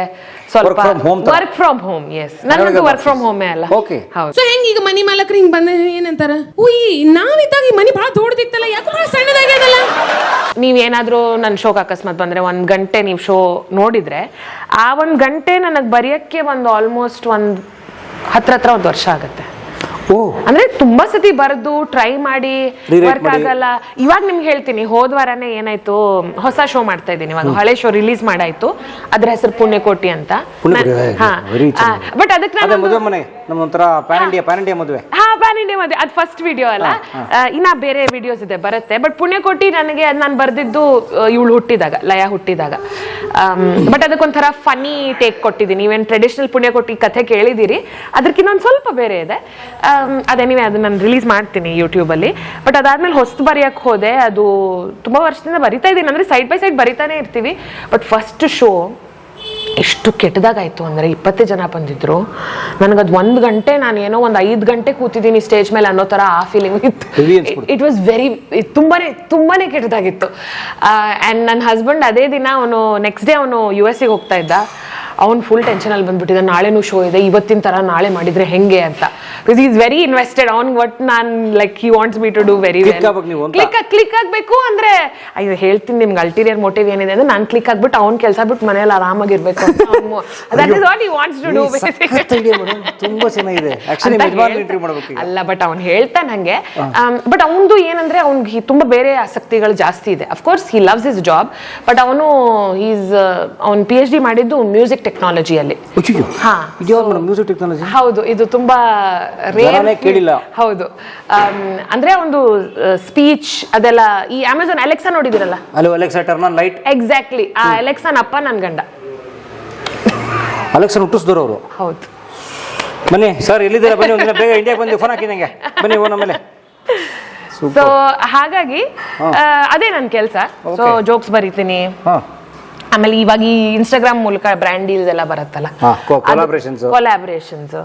ಸ್ವಲ್ಪ Work from home ತರ? ವರ್ಕ್ ಫ್ರಮ್ ಹೋಮ್ ಎಸ್ ನನ್ನದು ವರ್ಕ್ ಫ್ರಮ್ ಹೋಮ್ ಅಲ್ಲ. ಓಕೆ ಹೌದು. ಸೊ ಹೆಂಗ್ ಈಗ ಮನಿ ಮಾಲಕ್ರು ಹಿಂಗ್ ಬಂದ ಏನಂತಾರ? ಉಯ್ ನಾವಿದ್ದಾಗ ಈ ಮನಿ ಬಹಳ ದೊಡ್ಡದಿತ್ತಲ್ಲ ಯಾಕೆ ಬಹಳ ಸಣ್ಣದಾಗ್ಯದಲ್ಲ? ನೀವೇನಾದರೂ ನನ್ನ ಶೋಕ್ ಅಕಸ್ಮಾತ್ ಬಂದ್ರೆ ಒಂದ್ ಗಂಟೆ ನೀವು ಶೋ ನೋಡಿದ್ರೆ ಆ ಒಂದ್ ಗಂಟೆ ನನಗೆ ಬರೆಯಕ್ಕೆ ಒಂದು ಆಲ್ಮೋಸ್ಟ್ ಒಂದ್ ಹತ್ರ ಹತ್ರ ಒಂದು ವರ್ಷ ಆಗುತ್ತೆ. ಅಂದ್ರೆ ತುಂಬಾ ಸತಿ ಬರೆದು ಟ್ರೈ ಮಾಡಿ ವರ್ಕ್ ಆಗಲ್ಲ. ಇವಾಗ ನಿಮ್ಗೆ ಹೇಳ್ತೀನಿ ಹೋದ ವಾರನೇ ಏನಾಯ್ತು ಹೊಸ ಶೋ ಮಾಡ್ತಾ ಇದ್ದೀನಿ. ಇವಾಗ ಹಳೆ ಶೋ ರಿಲೀಸ್ ಮಾಡಾಯ್ತು. ಅದ್ರ ಹೆಸರು ಪುಣ್ಯಕೋಟಿ ಅಂತ. ಬಟ್ ಅದಕ್ಕೆ ಹಾ. ಪ್ಯಾನ್ ಇಂಡಿಯಾ ಮದುವೆ. ಅದು ಫಸ್ಟ್ ವಿಡಿಯೋ ಅಲ್ಲ. ಇನ್ನ ಬೇರೆ ವಿಡಿಯೋಸ್ ಇದೆ ಬರುತ್ತೆ. ಬಟ್ ಪುಣ್ಯಕೋಟಿ ನನಗೆ ನಾನು ಬರ್ದಿದ್ದು ಇವಳು ಹುಟ್ಟಿದಾಗ ಲಯ ಹುಟ್ಟಿದಾಗ. ಬಟ್ ಅದಕ್ಕೊಂಥರ ಫನಿ ಟೇಕ್ ಕೊಟ್ಟಿದ್ದೀನಿ. ನೀವೇನು ಟ್ರೆಡಿಷನಲ್ ಪುಣ್ಯಕೋಟಿ ಕಥೆ ಕೇಳಿದಿರಿ ಅದಕ್ಕಿಂತ ಒಂದ್ ಸ್ವಲ್ಪ ಬೇರೆ ಇದೆ. ಅದೇ ನೀವೇ ಅದನ್ನ ನಾನು ರಿಲೀಸ್ ಮಾಡ್ತೀನಿ ಯೂಟ್ಯೂಬಲ್ಲಿ ಬಟ್ ಅದಾದ್ಮೇಲೆ ಹೊಸ್ತು ಬರೆಯೋಕ್ಕೆ ಹೋದೆ. ಅದು ತುಂಬ ವರ್ಷದಿಂದ ಬರಿತಾ ಇದ್ದೀನಿ. ಅಂದರೆ ಸೈಡ್ ಬೈ ಸೈಡ್ ಬರಿತಾನೆ ಇರ್ತೀವಿ. ಬಟ್ ಫಸ್ಟ್ ಶೋ ಎಷ್ಟು ಕೆಟ್ಟದಾಗಾಯ್ತು ಅಂದರೆ ಇಪ್ಪತ್ತೇ ಜನ ಬಂದಿದ್ರು. ನನಗದು ಒಂದು ಗಂಟೆ ನಾನು ಏನೋ ಒಂದು ಐದು ಗಂಟೆ ಕೂತಿದ್ದೀನಿ ಸ್ಟೇಜ್ ಮೇಲೆ ಅನ್ನೋ ಥರ ಆ ಫೀಲಿಂಗ್ ಇತ್ತು. ಇಟ್ ವಾಸ್ ವೆರಿ ತುಂಬಾ ತುಂಬಾನೇ ಕೆಟ್ಟದಾಗಿತ್ತು. ಆ್ಯಂಡ್ ನನ್ನ ಹಸ್ಬೆಂಡ್ ಅದೇ ದಿನ ಅವನು ನೆಕ್ಸ್ಟ್ ಡೇ ಅವನು ಯು ಎಸ್ಗೆ ಹೋಗ್ತಾ ಇದ್ದ. ಅವ್ನು ಫುಲ್ ಟೆನ್ಷನ್ ಅಲ್ಲಿ ಬಂದ್ಬಿಟ್ಟಿದ್ದ ನಾಳೆನೂ ಶೋ ಇದೆ. ಇವತ್ತಿನ ತರ ನಾಳೆ ಮಾಡಿದ್ರೆ ಹೆಂಗೆ ಅಂತ. ಬಿಕಾಸ್ ಈಸ್ ವೆರಿ ಇನ್ವೆಸ್ಟೆಡ್ ಅವ್ನ್ ಒಟ್ ನಾನ್ like he wants me to do very. Click click ಆಗಬೇಕು ಅಂದ್ರೆ ಅಯ್ಯೋ ಹೇಳ್ತೀನಿ ನಿಮ್ಗೆ ಅಲ್ಟೀರಿಯರ್ ಮೋಟಿವ್ ಏನಿದೆ ಅಂದ್ರೆ ನಾನು ಕ್ಲಿಕ್ ಆಗ್ಬಿಟ್ಟು ಅವ್ನ ಕೆಲಸ ಬಿಟ್ಟು ಮನೇಲಿ ಆರಾಮಾಗಿರ್ಬೇಕು that is what he wants to do ತುಂಬಾ ಚೆನ್ನಾಗಿದೆ. ಅಲ್ಲ ಬಟ್ ಅವ್ನು ಹೇಳ್ತಾನೆ ಹಂಗೆ. ಬಟ್ ಅವನದು ಏನಂದ್ರೆ ಅವ್ನಿಗೆ ತುಂಬಾ ಬೇರೆ ಆಸಕ್ತಿಗಳು ಜಾಸ್ತಿ ಇದೆ. Of course he loves his job but ಅವನು ಈಸ್ ಅವ್ನು ಪಿ ಎಚ್ ಡಿ ಮಾಡಿದ್ದು ಮ್ಯೂಸಿಕ್ ಟೆಕ್ನಾಲಜಿಯಲ್ಲಿ ಅಲ್ಲಿ. ಹಾ. ಇದ್ಯಾವ್ದು ಮ್ಯೂಸಿಕ್ ಟೆಕ್ನಾಲಜಿ ಹೌದು ಇದು ತುಂಬಾ ಕೇಳಿಲ್ಲ. ಹೌದು. ಅಂದ್ರೆ ಒಂದು ಸ್ಪೀಚ್ ಅದೆಲ್ಲ ಈ Amazon Alexa ನೋಡಿದಿರಲ್ಲ hello Alexa turn on light exactly ಆ ಅಲೆಕ್ಸಾನ್ ಅಪ್ಪ ನನ್ ಗಂಡ. ಅಲೆಕ್ಸನ್ ಹುಟ್ಟಿಸಿದ್ರು ಅವರು. ಹೌದು. ಬನ್ನಿ ಸರ್ ಎಲ್ಲಿದ್ದೀರಾ? ಬನ್ನಿ ಒಂದಿನ ಬೇಗ ಇಂಡಿಯಾಗೆ ಬಂದು ಫೋನ್ ಹಾಕಿದಂಗೆ. ಬನ್ನಿ ಓನ್ ಆಮೇಲೆ ಸೊ ಹಾಗಾಗಿ ಅದೇ ನನ್ನ ಕೆಲಸ. ಸೊ ಜೋಕ್ಸ್ ಬರಿತೀನಿ. ಹಾಂ. ಆಮೇಲೆ ಇವಾಗ ಈ ಇನ್ಸ್ಟಾಗ್ರಾಮ್ ಮೂಲಕ ಬ್ರ್ಯಾಂಡ್ ಡೀಲ್ಸ್ ಎಲ್ಲ ಬರುತ್ತಲ್ಲ. ಕೊಲಾಬ್ರೇಷನ್ಸ್.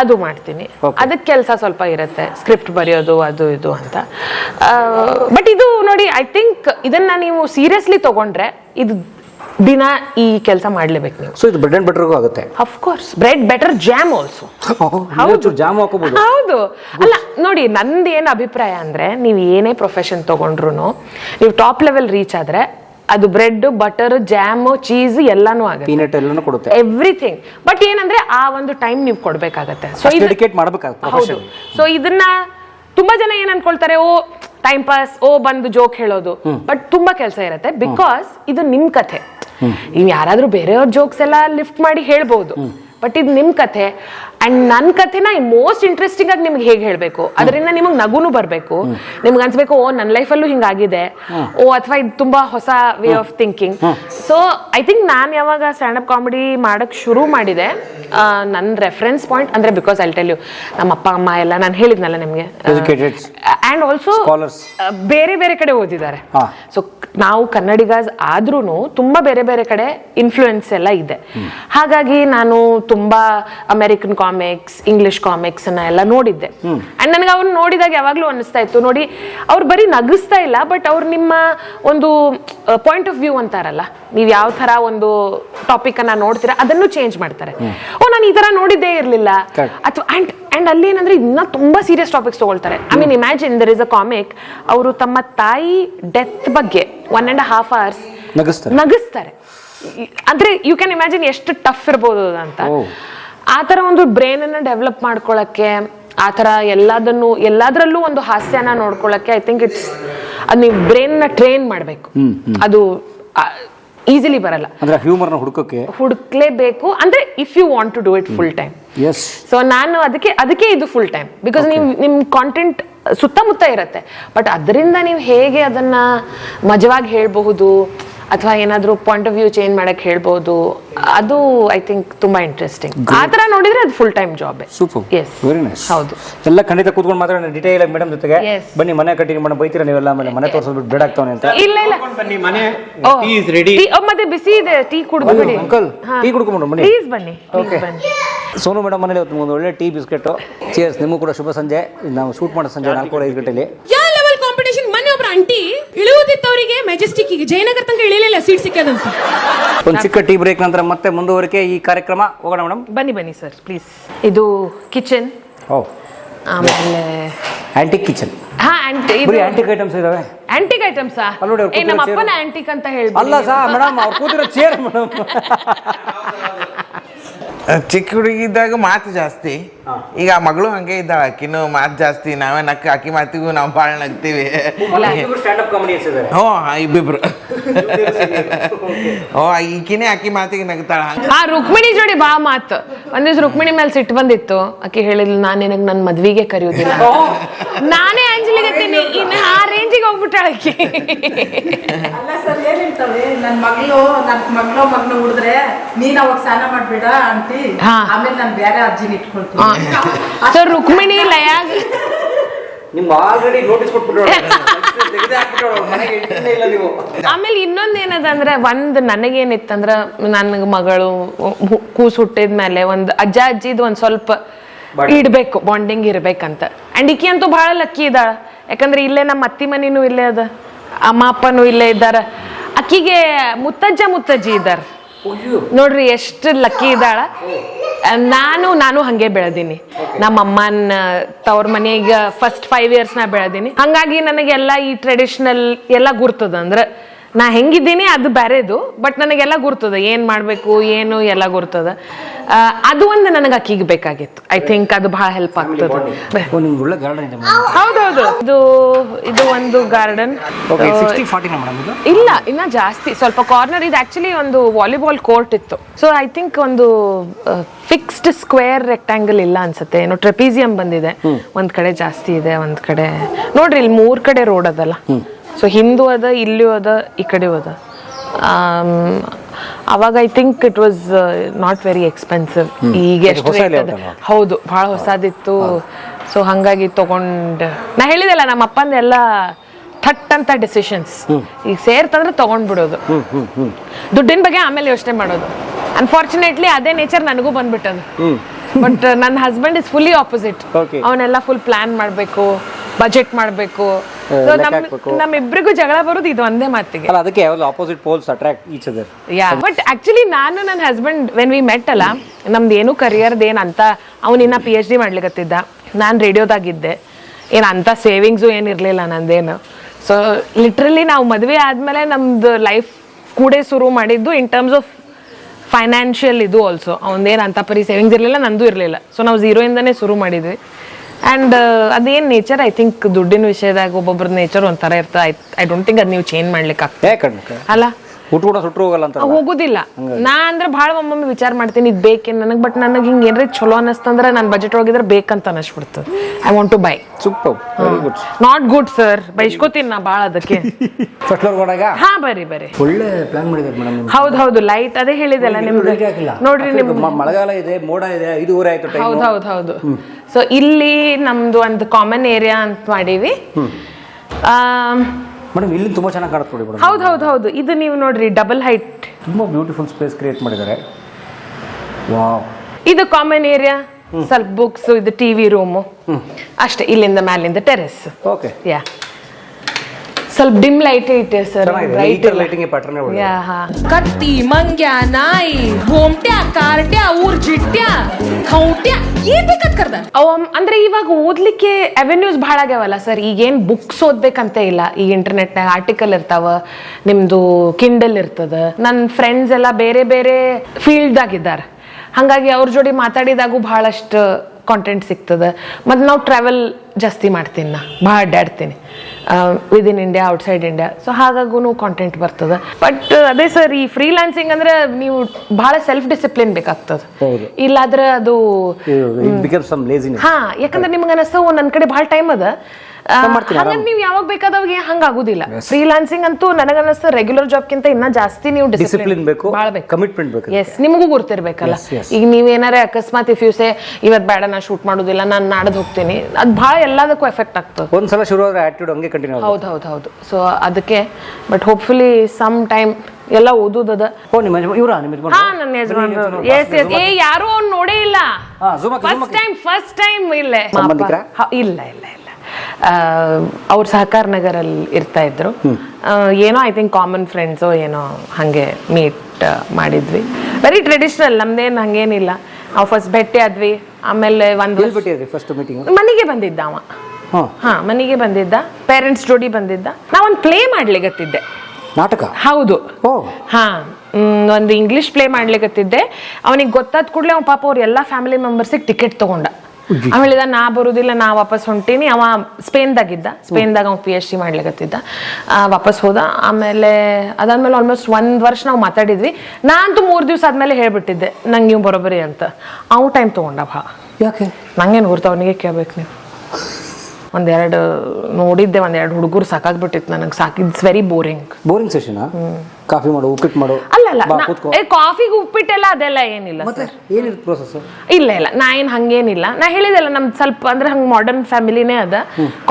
ಅದು ಮಾಡ್ತೀನಿ. ಅದಕ್ಕೆ ಕೆಲಸ ಸ್ವಲ್ಪ ಇರುತ್ತೆ. ಸ್ಕ್ರಿಪ್ಟ್ ಬರೆಯೋದು ಅದು ಇದು ಅಂತ. ಬಟ್ ಇದು ನೋಡಿ ಐ ಥಿಂಕ್ ಇದನ್ನ ನೀವು ಸೀರಿಯಸ್ಲಿ ತಗೊಂಡ್ರೆ ಇದು ದಿನ ಈ ಕೆಲಸ ಮಾಡ್ಲೇಬೇಕು ನೀವು. ಸೊ ಇದು ಬ್ರೆಡ್ ಅಂಡ್ ಬಟರ್ಗೂ ಆಗುತ್ತೆ. Of course bread better jam also ಹೌದು ಜಾಮ್ ಹಾಕೋಬಹುದು ಹೌದು. ಅಲ್ಲ ನೋಡಿ ನಂದು ಏನು ಅಭಿಪ್ರಾಯ ಅಂದ್ರೆ ನೀವು ಏನೇ ಪ್ರೊಫೆಷನ್ ತಗೊಂಡ್ರು ನೀವು ಟಾಪ್ ಲೆವೆಲ್ ರೀಚ್ ಆದ್ರೆ ಅದು ಬ್ರೆಡ್ ಬಟರ್ ಜಾಮ್ ಚೀಸ್ ಎಲ್ಲಾನು ಆಗುತ್ತೆ. ಪೀನಟ್ ಎಲ್ಲನೂ ಕೊಡುತ್ತೆ. ಎವ್ರಿಥಿಂಗ್ ಬಟ್ ಏನಂದ್ರೆ ಆ ಒಂದು ಟೈಮ್ ನೀವು ಕೊಡ್ಬೇಕಾಗತ್ತೆ. ಸೊ ಇದು ಡೆಡಿಕೇಟ್ ಮಾಡ್ಬೇಕಾಗುತ್ತೆ ಹೌದು. ಸೊ ಇದನ್ನ ತುಂಬಾ ಜನ ಏನ್ ಅನ್ಕೊಳ್ತಾರೆ ಓ ಟೈಮ್ ಪಾಸ್ ಓ ಬಂದು ಜೋಕ್ ಹೇಳೋದು. ಬಟ್ ತುಂಬಾ ಕೆಲಸ ಇರುತ್ತೆ. ಬಿಕಾಸ್ ಇದು ನಿಮ್ ಕಥೆ. ನೀವು ಯಾರಾದ್ರೂ ಬೇರೆಯವ್ರ ಜೋಕ್ಸ್ ಎಲ್ಲ ಲಿಫ್ಟ್ ಮಾಡಿ ಹೇಳ್ಬೋದು. ಬಟ್ ಇದು ನಿಮ್ ಕಥೆ. ಅಂಡ್ ನನ್ನ ಕಥೆನ ಮೋಸ್ಟ್ ಇಂಟ್ರೆಸ್ಟಿಂಗ್ ಆಗಿ ನಿಮ್ಗೆ ಹೇಗೆ ಹೇಳ್ಬೇಕು? ಅದರಿಂದ ನಿಮಗೆ ನಗುನು ಬರಬೇಕು. ನಿಮ್ಗೆ ಅನ್ಸ್ಬೇಕು ಓ ನನ್ನ ಲೈಫಲ್ಲೂ ಹಿಂಗಾಗಿದೆ ಓ ಅಥವಾ ಇದು ತುಂಬಾ ಹೊಸ way of thinking so I think ನಾನು ಯಾವಾಗ ಸ್ಟ್ಯಾಂಡ್ ಅಪ್ ಕಾಮಿಡಿ ಮಾಡಕ್ ಶುರು ಮಾಡಿದೆ ನನ್ನ ರೆಫರೆನ್ಸ್ ಪಾಯಿಂಟ್ ಅಂದ್ರೆ ಬಿಕಾಸ್ ಐ ಟೆಲ್ ಯು ನಮ್ಮ ಅಪ್ಪ ಅಮ್ಮ ಎಲ್ಲ ನಾನು ಹೇಳಿದ್ನಲ್ಲ ನಿಮಗೆ. And also. ಬೇರೆ ಬೇರೆ ಕಡೆ ಓದಿದ್ದಾರೆ. ಸೊ ನಾವು ಕನ್ನಡಿಗಾಸ್ ಆದ್ರೂ ತುಂಬಾ ಬೇರೆ ಬೇರೆ ಕಡೆ ಇನ್ಫ್ಲೂಯೆನ್ಸ್ ಎಲ್ಲ ಇದೆ. ಹಾಗಾಗಿ ನಾನು ತುಂಬಾ ಅಮೆರಿಕನ್ ಕಾಮಿಕ್ಸ್ ಇಂಗ್ಲಿಷ್ ಕಾಮಿಕ್ಸ್ ಅನ್ನ ಎಲ್ಲ ನೋಡಿದ್ದೆ. ಅಂಡ್ ನನಗೆ ಅವ್ರು ನೋಡಿದಾಗ ಯಾವಾಗ್ಲೂ ಅನಿಸ್ತಾ ಇತ್ತು. ನೋಡಿ ಅವ್ರು ಬರೀ ನಗಿಸ್ತಾ ಇಲ್ಲ ಬಟ್ ಅವ್ರು ನಿಮ್ಮ ಒಂದು ಪಾಯಿಂಟ್ ಆಫ್ ವ್ಯೂ ಅಂತಾರಲ್ಲ ನೀವು ಯಾವ ತರ ಒಂದು ಟಾಪಿಕ್ ಅನ್ನ ನೋಡ್ತೀರಾ ಅದನ್ನು ಚೇಂಜ್ ಮಾಡ್ತಾರೆ. ಓ ನಾನು ಈ ತರ ನೋಡಿದ್ದೇ ಇರ್ಲಿಲ್ಲ. ಅಥವಾ ಅಂಡ್ ಅಂಡ್ ಅಲ್ಲಿ ಏನಂದ್ರೆ ಇನ್ನ ತುಂಬಾ ಸೀರಿಯಸ್ ಟಾಪಿಕ್ಸ್ ತಗೊಳ್ತಾರೆ. I mean imagine there is a comic ಅವರು ತಮ್ಮ ತಾಯಿ ಡೆತ್ ಬಗ್ಗೆ ಒನ್ ಅಂಡ್ ಹಾಫ್ ಅವರ್ಸ್ ನಗಿಸ್ತಾರೆ. ಅಂದ್ರೆ ಯು ಕ್ಯಾನ್ ಇಮ್ಯಾಜಿನ್ ಎಷ್ಟು ಟಫ್ ಇರ್ಬೋದು ಅಂತ. ಆ ತರ ಒಂದು ಬ್ರೈನ್ ಅನ್ನ ಡೆವಲಪ್ ಮಾಡ್ಕೊಳಕ್ಕೆ ಆ ತರ ಎಲ್ಲದನ್ನು ಎಲ್ಲದರಲ್ಲೂ ಒಂದು ಹಾಸ್ಯನ ನೋಡ್ಕೊಳಕ್ಕೆ ಐ ಥಿಂಕ್ ಇಟ್ಸ್ ಅದು ನೀವು ಬ್ರೈನ್ನ ಟ್ರೈನ್ ಮಾಡಬೇಕು. ಅದು ಈಸಿಲಿ ಬರಲ್ಲ. ಅಂದ್ರೆ ಹ್ಯೂಮರ್ನ ಹುಡುಕಕ್ಕೆ ಹುಡುಕ್ಲೇಬೇಕು. ಅಂದ್ರೆ if you want to do it full time yes so ನಾನು ಅದಕ್ಕೆ ಅದಕ್ಕೆ ಇದು ಫುಲ್ ಟೈಮ್ ಬಿಕಾಸ್ ನೀವು ನಿಮ್ ಕಾಂಟೆಂಟ್ ಸುತ್ತಮುತ್ತ ಇರುತ್ತೆ. ಬಟ್ ಅದರಿಂದ ನೀವು ಹೇಗೆ ಅದನ್ನ ಮಜವಾಗಿ ಹೇಳ್ಬಹುದು? ಅಥವಾ ಏನಾದರೂ ಪಾಯಿಂಟ್ ಆಫ್ ವ್ಯೂ ಚೇಂಜ್ ಮಾಡಕ್ಕೆ ಹೇಳ್ಬೋದು. ಅದು ಐ ಥಿಂಕ್ ತುಂಬಾ ಇಂಟ್ರೆಸ್ಟಿಂಗ್ ಆ ತರ ನೋಡಿದ್ರೆ ಅದು full time job super yes very nice ಹೌದು. ಎಲ್ಲ ಖಂಡಿತ ಕೂತ್ಕೊಂಡು ಮಾತಾಡೋಣ ಡಿಟೇಲ್ ಆಗಿ ಮೇಡಮ್ ಜೊತೆಗೆ. ಬನ್ನಿ ಮನೆ ಕಟ್ಟಿಂಗ್ ಮೇಡಮ್ ಬೈತೀರ ನೀವೆಲ್ಲ? ಮನೆ ಮನೆ ತೋರಿಸ್ಬಿಟ್ಟು ಬೇಡ ಆಗ್ತಾವೆ ಅಂತ. ಇಲ್ಲ ಇಲ್ಲ. ಬನ್ನಿ ಮನೆ. ಟೀ ಇಸ್ ರೆಡಿ ಮತ್ತೆ ಬಿಸಿ ಇದೆ. ಟೀ ಕುಡಿದು ಬಿಡಿ. ಅಂಕಲ್ ಟೀ ಕುಡ್ಕೊಂಡು ಬನ್ನಿ ಪ್ಲೀಸ್ ಬನ್ನಿ ಓಕೆ ಬನ್ನಿ. ಸೋನು ಮೇಡಮ್ ಮನೇಲಿ ಒಂದು ಒಳ್ಳೆ ಟೀ ಬಿಸ್ಕೆಟ್ ಚೇರ್ಸ್ ನಿಮಗೂ ಕೂಡ ಶುಭ ಸಂಜೆ. ನಾವು ಶೂಟ್ ಮಾಡೋ ಸಂಜೆ ನಾಲ್ಕೂವರೆ ಐದು ಗಂಟೆಲಿ. ಆಂಟಿ ಇಳುವುದಿತ್ತವರಿಗೆ ಮೆಜೆಸ್ಟಿಕ್ ಜಯನಗರ ತನಕ ಇಳಿಲಿಲ್ಲ ಸೀಟ್ ಸಿಕ್ಕದಂತ. ಒಂದು ಚಿಕ್ಕ ಟೀ ಬ್ರೇಕ್ ನಂತರ ಮತ್ತೆ ಮುಂದುವರಿಕೆ ಈ ಕಾರ್ಯಕ್ರಮ. ಹೋಗೋಣ ಮೇಡಮ್ ಬನ್ನಿ ಬನ್ನಿ ಸರ್ ಪ್ಲೀಸ್ ಇದು ಕಿಚನ್ ಓ. ಆಮೇಲೆ ಆಂಟಿಕ್ ಕಿಚನ್ ಹಾ ಆಂಟಿ ಬರೀ ಆಂಟಿಕ್ ಐಟಮ್ಸ್ ಇದಾವೆ? ಆಂಟಿಕ್ ಐಟಮ್ಸಾ ಅಲ್ಲಿ ನೋಡಿ ಅವ್ರು ಏ ನಮ್ಮ ಕೂತಿರೋ ಅಪ್ಪನ ಆಂಟಿಕ್ ಅಂತ ಹೇಳ್ಬಿಡಿ. ಅಲ್ಲ ಸರ್ ಮೇಡಮ್ ಅವ್ರು ಕೂತಿರೋ ಚೇರ್ ಮೇಡಮ್ (laughs) ಚಿಕ್ಕ ಹುಡುಗಿ ಇದ್ದಾಗ ಮಾತು ಜಾಸ್ತಿ. ಈಗ ಆ ಮಗಳು ಹಂಗೆ ಇದ್ದಾಳ ಆಕಿನೂ ಮಾತು ಜಾಸ್ತಿ ನಾವೇ ನಕ್ಕ ಆಕಿ ಮಾತಿಗೂ ನಾವು ಭಾಳ ನಗ್ತೀವಿ. ಹ್ಞೂ ಇಬ್ಬಿಬ್ರು. ಓ ಈಕಿನೇ ಆಕಿ ಮಾತಿಗೆ ನಗ್ತಾಳ. ಆ ರುಕ್ಮಿಣಿ ಜೋಡಿ ಬಾ ಮಾತು. ಒಂದಿಸ್ ದಿವ್ಸ ರುಕ್ಮಿಣಿ ಮೇಲೆ ಸಿಟ್ಟು ಬಂದಿತ್ತು. ಅಕ್ಕಿ ಹೇಳಿದ್ಲು ನಾನು ನಿನಗೆ ನನ್ನ ಮದ್ವಿಗೆ ಕರೆಯೋದಿಲ್ಲ. ನಾನೇ ಅಂಜಲಿಗತ್ತೀನಿ. ಇನ್ನು ಆ ರೇಂಜಿಗೆ ಹೋಗ್ಬಿಟ್ಟಾಳ ಅಲ್ಲ ಸರ್ ಏನ್ ಹೇಳ್ತಾವೆ ನನ್ ಮಗಳು ನನ್ ಮಗಳು ಮಗನ ಉಳಿದ್ರೆ ನೀನ್ ಅವಾಗ ಸ್ನಾನ ಮಾಡ್ಬೇಡ ಆಂಟಿ. ಹಾ. ಆಮೇಲೆ ನಾನು ಬೇರೆ ಅಜ್ಜಿನ ಇಟ್ಕೊಳ್ತೀನಿ. ಸೊ ರುಕ್ಮಿಣಿ ಲಯ ನಿಮ್ಮ ಆಲ್ರೆಡಿ ನೋಟಿಸ್ ಕೊಟ್ಬಿಟ್ಟು ತೆಗೆದೇ ಹಾಕ್ಬಿಟ್ಟು ಮನೆಗೆ ಇಟ್ಟಿನೇ ಇಲ್ಲ ನೀವು. ಆಮೇಲೆ ಇನ್ನೊಂದ್ ಏನದ ಅಂದ್ರೆ ಒಂದ್ ನನಗೇನಿತ್ತಂದ್ರ ನನ್ ಮಗಳು ಹು- ಹುಟ್ಟಿದ ಮೇಲೆ ಒಂದ್ ಅಜ್ಜ ಅಜ್ಜಿದ್ ಒಂದ್ ಸ್ವಲ್ಪ ಇಡ್ಬೇಕು ಬಾಂಡಿಂಗ್ ಇರ್ಬೇಕಂತ. ಅಂಡ್ ಈಕಿ ಅಂತೂ ಬಹಳ ಲಕ್ಕಿ ಇದಾಳ ಯಾಕಂದ್ರೆ ಇಲ್ಲೇ ನಮ್ಮ ಅತ್ತಿ ಮನಿನೂ ಇಲ್ಲೇ ಅದ ಅಮ್ಮ ಅಪ್ಪನೂ ಇಲ್ಲೇ ಇದ್ದಾರ. ಅಕ್ಕಿಗೆ ಮುತ್ತಜ್ಜ ಮುತ್ತಜ್ಜಿ ಇದ್ದಾರ. ನೋಡ್ರಿ ಎಷ್ಟು ಲಕ್ಕಿ ಇದ್ದಾಳ. ನಾನು ನಾನು ಹಂಗೆ ಬೆಳೆದೀನಿ. ನಮ್ಮ ಅಮ್ಮನ ತವ್ರ ಮನೆಗೆ ಫಸ್ಟ್ ಫೈವ್ ಇಯರ್ಸ್ ನಾ ಬೆಳೆದೀನಿ. ಹಂಗಾಗಿ ನನಗೆಲ್ಲ ಈ ಟ್ರೆಡಿಷನಲ್ ಎಲ್ಲ ಗುರ್ತದ ಅಂದ್ರೆ ನಾ ಹೆಂಗಿದ್ದೀನಿ ಅದು ಬೇರೆದು ಬಟ್ ನನಗೆಲ್ಲ ಗುರ್ತದ. ಏನು ಮಾಡಬೇಕು ಏನು ಎಲ್ಲ ಗುರ್ತದ. ಅದು ಒಂದು ನನಗೆ ಅಕ್ಕಿಗೆ ಬೇಕಾಗಿತ್ತು. ಐ ಥಿಂಕ್ ಅದು ಬಹಳ ಹೆಲ್ಪ್ ಆಗ್ತದ. ಹೌದೌದು. ಇದು ಇದು ಒಂದು ಗಾರ್ಡನ್ ಇಲ್ಲ ಇನ್ನ ಜಾಸ್ತಿ. ಸ್ವಲ್ಪ ಕಾರ್ನರ್ ಇದು ಆಕ್ಚುಲಿ ಒಂದು ವಾಲಿಬಾಲ್ ಕೋರ್ಟ್ ಇತ್ತು. ಸೊ ಐ ಥಿಂಕ್ ಒಂದು ಫಿಕ್ಸ್ಡ್ ಸ್ಕ್ವೇರ್ ರೆಕ್ಟಾಂಗಲ್ ಇಲ್ಲ ಅನ್ಸುತ್ತೆ. ಏನೋ ಟ್ರೆಪೀಸಿಯಂ ಬಂದಿದೆ. ಒಂದ್ ಕಡೆ ಜಾಸ್ತಿ ಇದೆ ಒಂದ್ ಕಡೆ. ನೋಡ್ರಿ ಇಲ್ಲಿ ಮೂರ್ ಕಡೆ ರೋಡ್ ಅದಲ್ಲ. ಸೊ ಹಿಂದೂ ಅದ ಇಲ್ಲೂ ಅದ ಈ ಕಡೆ ಅದ ಅವಾಗ I think it was not very expensive ಈಗ ಎಷ್ಟು? ಹೌದು ಭಾಳ ಹೊಸದಿತ್ತು. ಸೊ ಹಂಗಾಗಿ ತಗೊಂಡ್ ನಾ ಹೇಳಿದೆಲ್ಲ ನಮ್ಮ ಅಪ್ಪಂದೆಲ್ಲ ಥಟ್ ಅಂತ ಡಿಸಿಷನ್ಸ್ ಈಗ ಸೇರ್ತಂದ್ರೆ ತಗೊಂಡ್ಬಿಡೋದು. ದುಡ್ಡಿನ ಬಗ್ಗೆ ಆಮೇಲೆ ಯೋಚನೆ ಮಾಡೋದು. ಅನ್ಫಾರ್ಚುನೇಟ್ಲಿ ಅದೇ ನೇಚರ್ ನನಗೂ ಬಂದ್ಬಿಟ್ಟದು. ಬಟ್ ನನ್ನ ಹಸ್ಬೆಂಡ್ ಇಸ್ ಫುಲ್ಲಿ ಆಪೋಸಿಟ್. ಅವನೆಲ್ಲ ಫುಲ್ ಪ್ಲಾನ್ ಮಾಡಬೇಕು ಬಜೆಟ್ ಮಾಡಬೇಕು. ನಮ್ಮಿಬ್ರಿಗೂ ಜಗಳ ಬರೋದು ಇದು ಒಂದೇ ಮಾತಿಗೆ. ಅಲ್ಲ ಅದಕ್ಕೆ opposite poles attract each other yeah but actually ನಾನು ನನ್ನ ಹಸ್ಬೆಂಡ್ ವೆನ್ ವಿ ಮೆಟ್ ಅಲ್ಲ ನಮ್ದು ಏನು ಕರಿಯರ್ದು ಏನಂತ ಅಂತ ಅವನಿನ್ನ ಪಿ ಎಚ್ ಡಿ ಮಾಡ್ಲಿಕತ್ತಿದ್ದ. ನಾನು ರೇಡಿಯೋದಾಗಿದ್ದೆ. ಏನು ಅಂತ ಸೇವಿಂಗ್ಸು ಏನು ಇರಲಿಲ್ಲ ನಂದೇನು. ಸೊ ಲಿಟ್ರಲಿ ನಾವು ಮದುವೆ ಆದಮೇಲೆ ನಮ್ದು ಲೈಫ್ ಕೂಡೇ ಶುರು ಮಾಡಿದ್ದು ಇನ್ ಟರ್ಮ್ಸ್ ಆಫ್ ಫೈನಾನ್ಷಿಯಲ್ ಇದು ಆಲ್ಸೋ ಅವನೇನು ಅಂತ ಪರಿ ಸೇವಿಂಗ್ಸ್ ಇರಲಿಲ್ಲ ನಂದು ಇರಲಿಲ್ಲ. ಸೊ ನಾವು ಝೀರೋಯಿಂದನೇ ಶುರು ಮಾಡಿದ್ವಿ. ಆ್ಯಂಡ್ ಅದೇನು ನೇಚರ್ ಐ ಥಿಂಕ್ ದುಡ್ಡಿನ ವಿಷಯದಾಗ ಒಬ್ಬೊಬ್ರದ್ದು ನೇಚರ್ ಒಂಥರ ಇರ್ತದೆ ಐ ಡೋಂಟ್ ಥಿಂಕ್ ಅದು ನೀವು ಚೇಂಜ್ ಮಾಡ್ಲಿಕ್ಕೆ ಆಗ್ತದೆ ಅಲ್ಲ? ಊಟ ಕೂಡ ಹೋಗಲ್ಲ ಅಂತ ಹೋಗುದಿಲ್ಲ. ನಾ ಅಂದ್ರೆ ಭಾಳ ಒಮ್ಮೊಮ್ಮೆ ವಿಚಾರ ಮಾಡ್ತೀನಿ ಇದು ಬೇಕೇನು ನನಗೆ ಬಟ್ ನನಗೆ ಹಿಂಗೆ ಏನ್ರಿ ಚಲೋ ಅನ್ನಿಸ್ತಂದ್ರೆ ನನ್ನ ಬಜೆಟ್ ಹೋಗಿದ್ರೆ ಬೇಕಂತ ಅನ್ನಿಸ್ಬಿಡ್ತು. I want to buy super very good not good sir ಬೈಸ್ಕೋತೀನಿ ನಾ ಭಾಳ ಅದಕ್ಕೆ. ಹಾ ಬರ್ರಿ ಬರ್ರಿ. ಒಳ್ಳೆ ಪ್ಲಾನ್ ಮಾಡಿದ್ದಾರೆ ಮೇಡಮ್ ಹೌದು ಹೌದು. ಲೈಟ್ ಅದೇ ಹೇಳಿದೆಲ್ಲ ನಿಮ್ಗೆ ನೋಡ್ರಿ ನಿಮ್ಗೆ ಮಳೆಗಾಲ ಇದೆ ಮೋಡ ಇದೆ ಐದೂವರೆ ಆಯ್ತು ಹೌದು ಹೌದು ಹೌದು. ಸೊ ಇಲ್ಲಿ ನಮ್ದು ಒಂದು ಕಾಮನ್ ಏರಿಯಾ ಅಂತ ಮಾಡೀವಿ. ಮೇಡಮ್ ಇಲ್ಲಿ ತುಂಬಾ ಚೆನ್ನಾಗಿ ಕಾಣುತ್ತೆ ನೋಡಿ ಮೇಡಮ್ ಹೌದು ಹೌದು ಹೌದು. ಇದು ನೀವು ನೋಡ್ರಿ ಡಬಲ್ ಹೈಟ್ ತುಂಬಾ ಬ್ಯೂಟಿಫುಲ್ ಸ್ಪೇಸ್ ಕ್ರಿಯೇಟ್ ಮಾಡಿದ್ದಾರೆ. ವಾವ್ ಇದು ಕಾಮನ್ ಏರಿಯಾ ಸ್ವಲ್ಪ ಬುಕ್ಸ್ ಇದು ಟಿವಿ ರೂಮು ಅಷ್ಟೇ ಇಲ್ಲಿಂದ ಮ್ಯಾಲಿಂದ ಟೆರೆಸ್ ಓಕೆ ಯಾ ಸ್ವಲ್ಪ ಡಿಮ್ ಲೈಟ್ ಇಟ್ಟೆ ಸರ್ ಲೈಟ್ ಲೈಟಿಂಗ್ ಪ್ಯಾಟರ್ನ್ ಕತ್ತಿ ಮಂಗ್ಯ ನಾಯಿ ಗೋಮ್ಟ್ಯಾ ಕಾರ್ಟ್ಯಾ ಊರ್ ಜಿಟ್ಯಾ ಖೌಟ್ಯಾ ಏನ್ ಬೇಕಂತ ಕರ್ದ. ಅವ ಅಂದ್ರೆ ಇವಾಗ ಓದ್ಲಿಕ್ಕೆ ಅವೆನ್ಯೂಸ್ ಬಹಳ ಆಗ್ಯಾವಲ್ಲ ಸರ್ ಈಗೇನ್ ಬುಕ್ಸ್ ಓದ್ಬೇಕಂತ ಇಲ್ಲ. ಈ ಇಂಟರ್ನೆಟ್ನ ಆರ್ಟಿಕಲ್ ಇರ್ತಾವ ನಿಮ್ದು ಕಿಂಡಲ್ ಇರ್ತದ. ನನ್ನ ಫ್ರೆಂಡ್ಸ್ ಎಲ್ಲ ಬೇರೆ ಬೇರೆ ಫೀಲ್ಡ್ದಾಗಿದ್ದಾರೆ ಹಾಗಾಗಿ ಅವ್ರ ಜೋಡಿ ಮಾತಾಡಿದಾಗೂ ಬಹಳಷ್ಟು ಕಾಂಟೆಂಟ್ ಸಿಗ್ತದೆ. ಮತ್ತು ನಾವು ಟ್ರಾವೆಲ್ ಜಾಸ್ತಿ ಮಾಡ್ತೀನಿ ನಾ ಭಾಳ ಅಡ್ಡಾಡ್ತೀನಿ within India outside India so ಹಾಗಾಗೂ content ಬರ್ತದೆ. ಬಟ್ ಅದೇ ಸರ್ ಈ ಫ್ರೀಲಾನ್ಸಿಂಗ್ ಅಂದ್ರೆ ನೀವು ಬಹಳ ಸೆಲ್ಫ್ ಡಿಸಿಪ್ಲಿನ್ ಬೇಕಾಗ್ತದೆ. ಇಲ್ಲಾದ್ರೆ ಅದು ಹಾ ಯಾಕಂದ್ರೆ ನಿಮ್ಗೆ ಅನಿಸ್ತು ನನ್ನ ಕಡೆ ಭಾಳ ಟೈಮ್ ಅದ. ಹಂಗಂದ್ ನೀವು ಯಾವಾಗ ಬೇಕಾದವಾಗ ಹಂಗ ಆಗುದಿಲ್ಲ ಫ್ರೀಲಾನ್ಸಿಂಗ್ ಅಂತೂ ನನಗನ್ನಿಸ್ತು ರೆಗ್ಯುಲರ್ ಜಾಬ್ ಕಿಂತ ಇನ್ನ ಜಾಸ್ತಿ ನೀವು ಡಿಸಿಪ್ಲಿನ್ ಬೇಕು ಕಮಿಟ್ಮೆಂಟ್ ಬೇಕು ಎಸ್ ನಿಮಗೂ ಗುರ್ತಿರ್ಬೇಕಲ್ಲ. ಈಗ ನೀವೇನಾರೇ ಅಕಸ್ಮಾತ್ ಇಫ್ ಯು ಸೇ ಇವತ್ ಬೇಡ ನಾ ಶೂಟ್ ಮಾಡೋದಿಲ್ಲ ನಾನು ನಾಡದ್ ಹೋಗ್ತೀನಿ. ಅದು ಭಾಳ ಎಲ್ಲದಕ್ಕೂ ಎಫೆಕ್ಟ್ ಆಗ್ತದೆ. ಒಂದ್ಸಲ ಶುರು ಆದ್ರೆ ಆಟಿಟ್ಯೂಡ್ ಹಂಗೆ ಕಂಟಿನ್ಯೂ ಹೌದು ಹೌದು ಹೌದು. ಸೊ ಅದಕ್ಕೆ ಬಟ್ ಹೋಪ್ಫುಲಿ ಸಮ್ ಟೈಮ್ ಎಲ್ಲ ಓದೋದದ ಓ ನಿಮ್ಮ ಇವರ ನಿಮ್ಮ ಹಾ ನನ್ನ ಯಜಮಾನ ಎಸ್ ಎಸ್ ಏ ಯಾರು ಅವ್ನು ನೋಡೇ ಇಲ್ಲ. ಫಸ್ಟ್ ಟೈಮ್ ಫಸ್ಟ್ ಟೈಮ್ ಇಲ್ಲೇ? ಇಲ್ಲ ಇಲ್ಲ ಇಲ್ಲ. ಅವ್ರ ಸಹಕಾರ ನಗರಲ್ಲಿ ಇರ್ತಾ ಇದ್ರು. ಏನೋ ಐ ಥಿಂಕ್ ಕಾಮನ್ ಫ್ರೆಂಡ್ಸ್ ಏನೋ ಹಾಗೆ ಮೀಟ್ ಮಾಡಿದ್ವಿ. ವೆರಿ ಟ್ರೆಡಿಷನಲ್ ನಮ್ದೇನು ಹಂಗೇನಿಲ್ಲ. ನಾವು ಫಸ್ಟ್ ಭೇಟಿ ಆದ್ವಿ ಆಮೇಲೆ ಒಂದು ಫಸ್ಟ್ ಮೀಟಿಂಗ್ ಮನೆಗೆ ಬಂದಿದ್ದ ಅವ. ಹಾ. ಮನೆಗೆ ಬಂದಿದ್ದ ಪೇರೆಂಟ್ಸ್ ಜೋಡಿ ಬಂದಿದ್ದ. ನಾವೊಂದು ಪ್ಲೇ ಮಾಡ್ಲಿಗತ್ತಿದ್ದೆ ನಾಟಕ? ಹೌದು. ಹಾ ಒಂದು ಇಂಗ್ಲಿಷ್ ಪ್ಲೇ ಮಾಡ್ಲಿಕತ್ತಿದ್ದೆ. ಅವನಿಗೆ ಗೊತ್ತಾದ ಕೂಡಲೇ ಅವ್ನ ಪಾಪ ಅವ್ರ ಎಲ್ಲ ಫ್ಯಾಮಿಲಿ ಮೆಂಬರ್ಸಿಗೆ ಟಿಕೆಟ್ ತಗೊಂಡ. ಆಮೇಲೆ ಹೇಳಿದ ನಾ ಬರುದಿಲ್ಲ ನಾ ವಾಪಸ್ ಹೊಂಟೀನಿ. ಅವ ಸ್ಪೇನ್ದಾಗಿದ್ದ. ಸ್ಪೇನ್ದಾಗ ಅವ್ನು ಪಿ ಎಚ್ ಡಿ ಮಾಡ್ಲಿಕತ್ತಿದ್ದ. ಆ, ವಾಪಸ್ ಹೋದ. ಆಮೇಲೆ ಅದಾದ್ಮೇಲೆ ಆಲ್ಮೋಸ್ಟ್ ಒಂದ್ ವರ್ಷ ನಾವು ಮಾತಾಡಿದ್ವಿ. ನಾ ಅಂತೂ ಮೂರ್ ದಿವಸ ಆದ್ಮೇಲೆ ಹೇಳ್ಬಿಟ್ಟಿದ್ದೆ ನಂಗೆ ನೀವು ಬರೋಬರಿ ಅಂತ. ಅವ್ ಟೈಮ್ ತಗೊಂಡ ಭಾ ಯಾಕೆ? ನಂಗೇನು ಗುರ್ತ ಅವನಿಗೆ ಕೇಳ್ಬೇಕು ನೀವು. ಒಂದೆರಡು ನೋಡಿದ್ದೆ ಒಂದೆರಡು ಹುಡುಗರು ಸಾಕಾಗ್ಬಿಟ್ಟಿತ್ತು ನನಗೆ. ಸಾಕು it's very boring boring session coffee ಮಾಡು ಉಪ್ಪಿಟ್ಟು ಮಾಡು. ಅಲ್ಲ ಅಲ್ಲ ಕಾಫಿಗೆ ಉಪ್ಪಿಟ್ಟೆಲ್ಲ ಅದೆಲ್ಲ ಏನಿಲ್ಲ ಮತ್ತೆ ಏನಿರುತ್ತೆ ಪ್ರೋಸೆಸ್ ಇಲ್ಲ ಇಲ್ಲ ನಾ ಏನ್ ಹಂಗೇನಿಲ್ಲ. ನಾ ಹೇಳಿದೆಲ್ಲ ನಮ್ದು ಸ್ವಲ್ಪ ಅಂದ್ರೆ ಹಂಗೆ ಮಾಡರ್ನ್ ಫ್ಯಾಮಿಲಿನೇ ಅದ.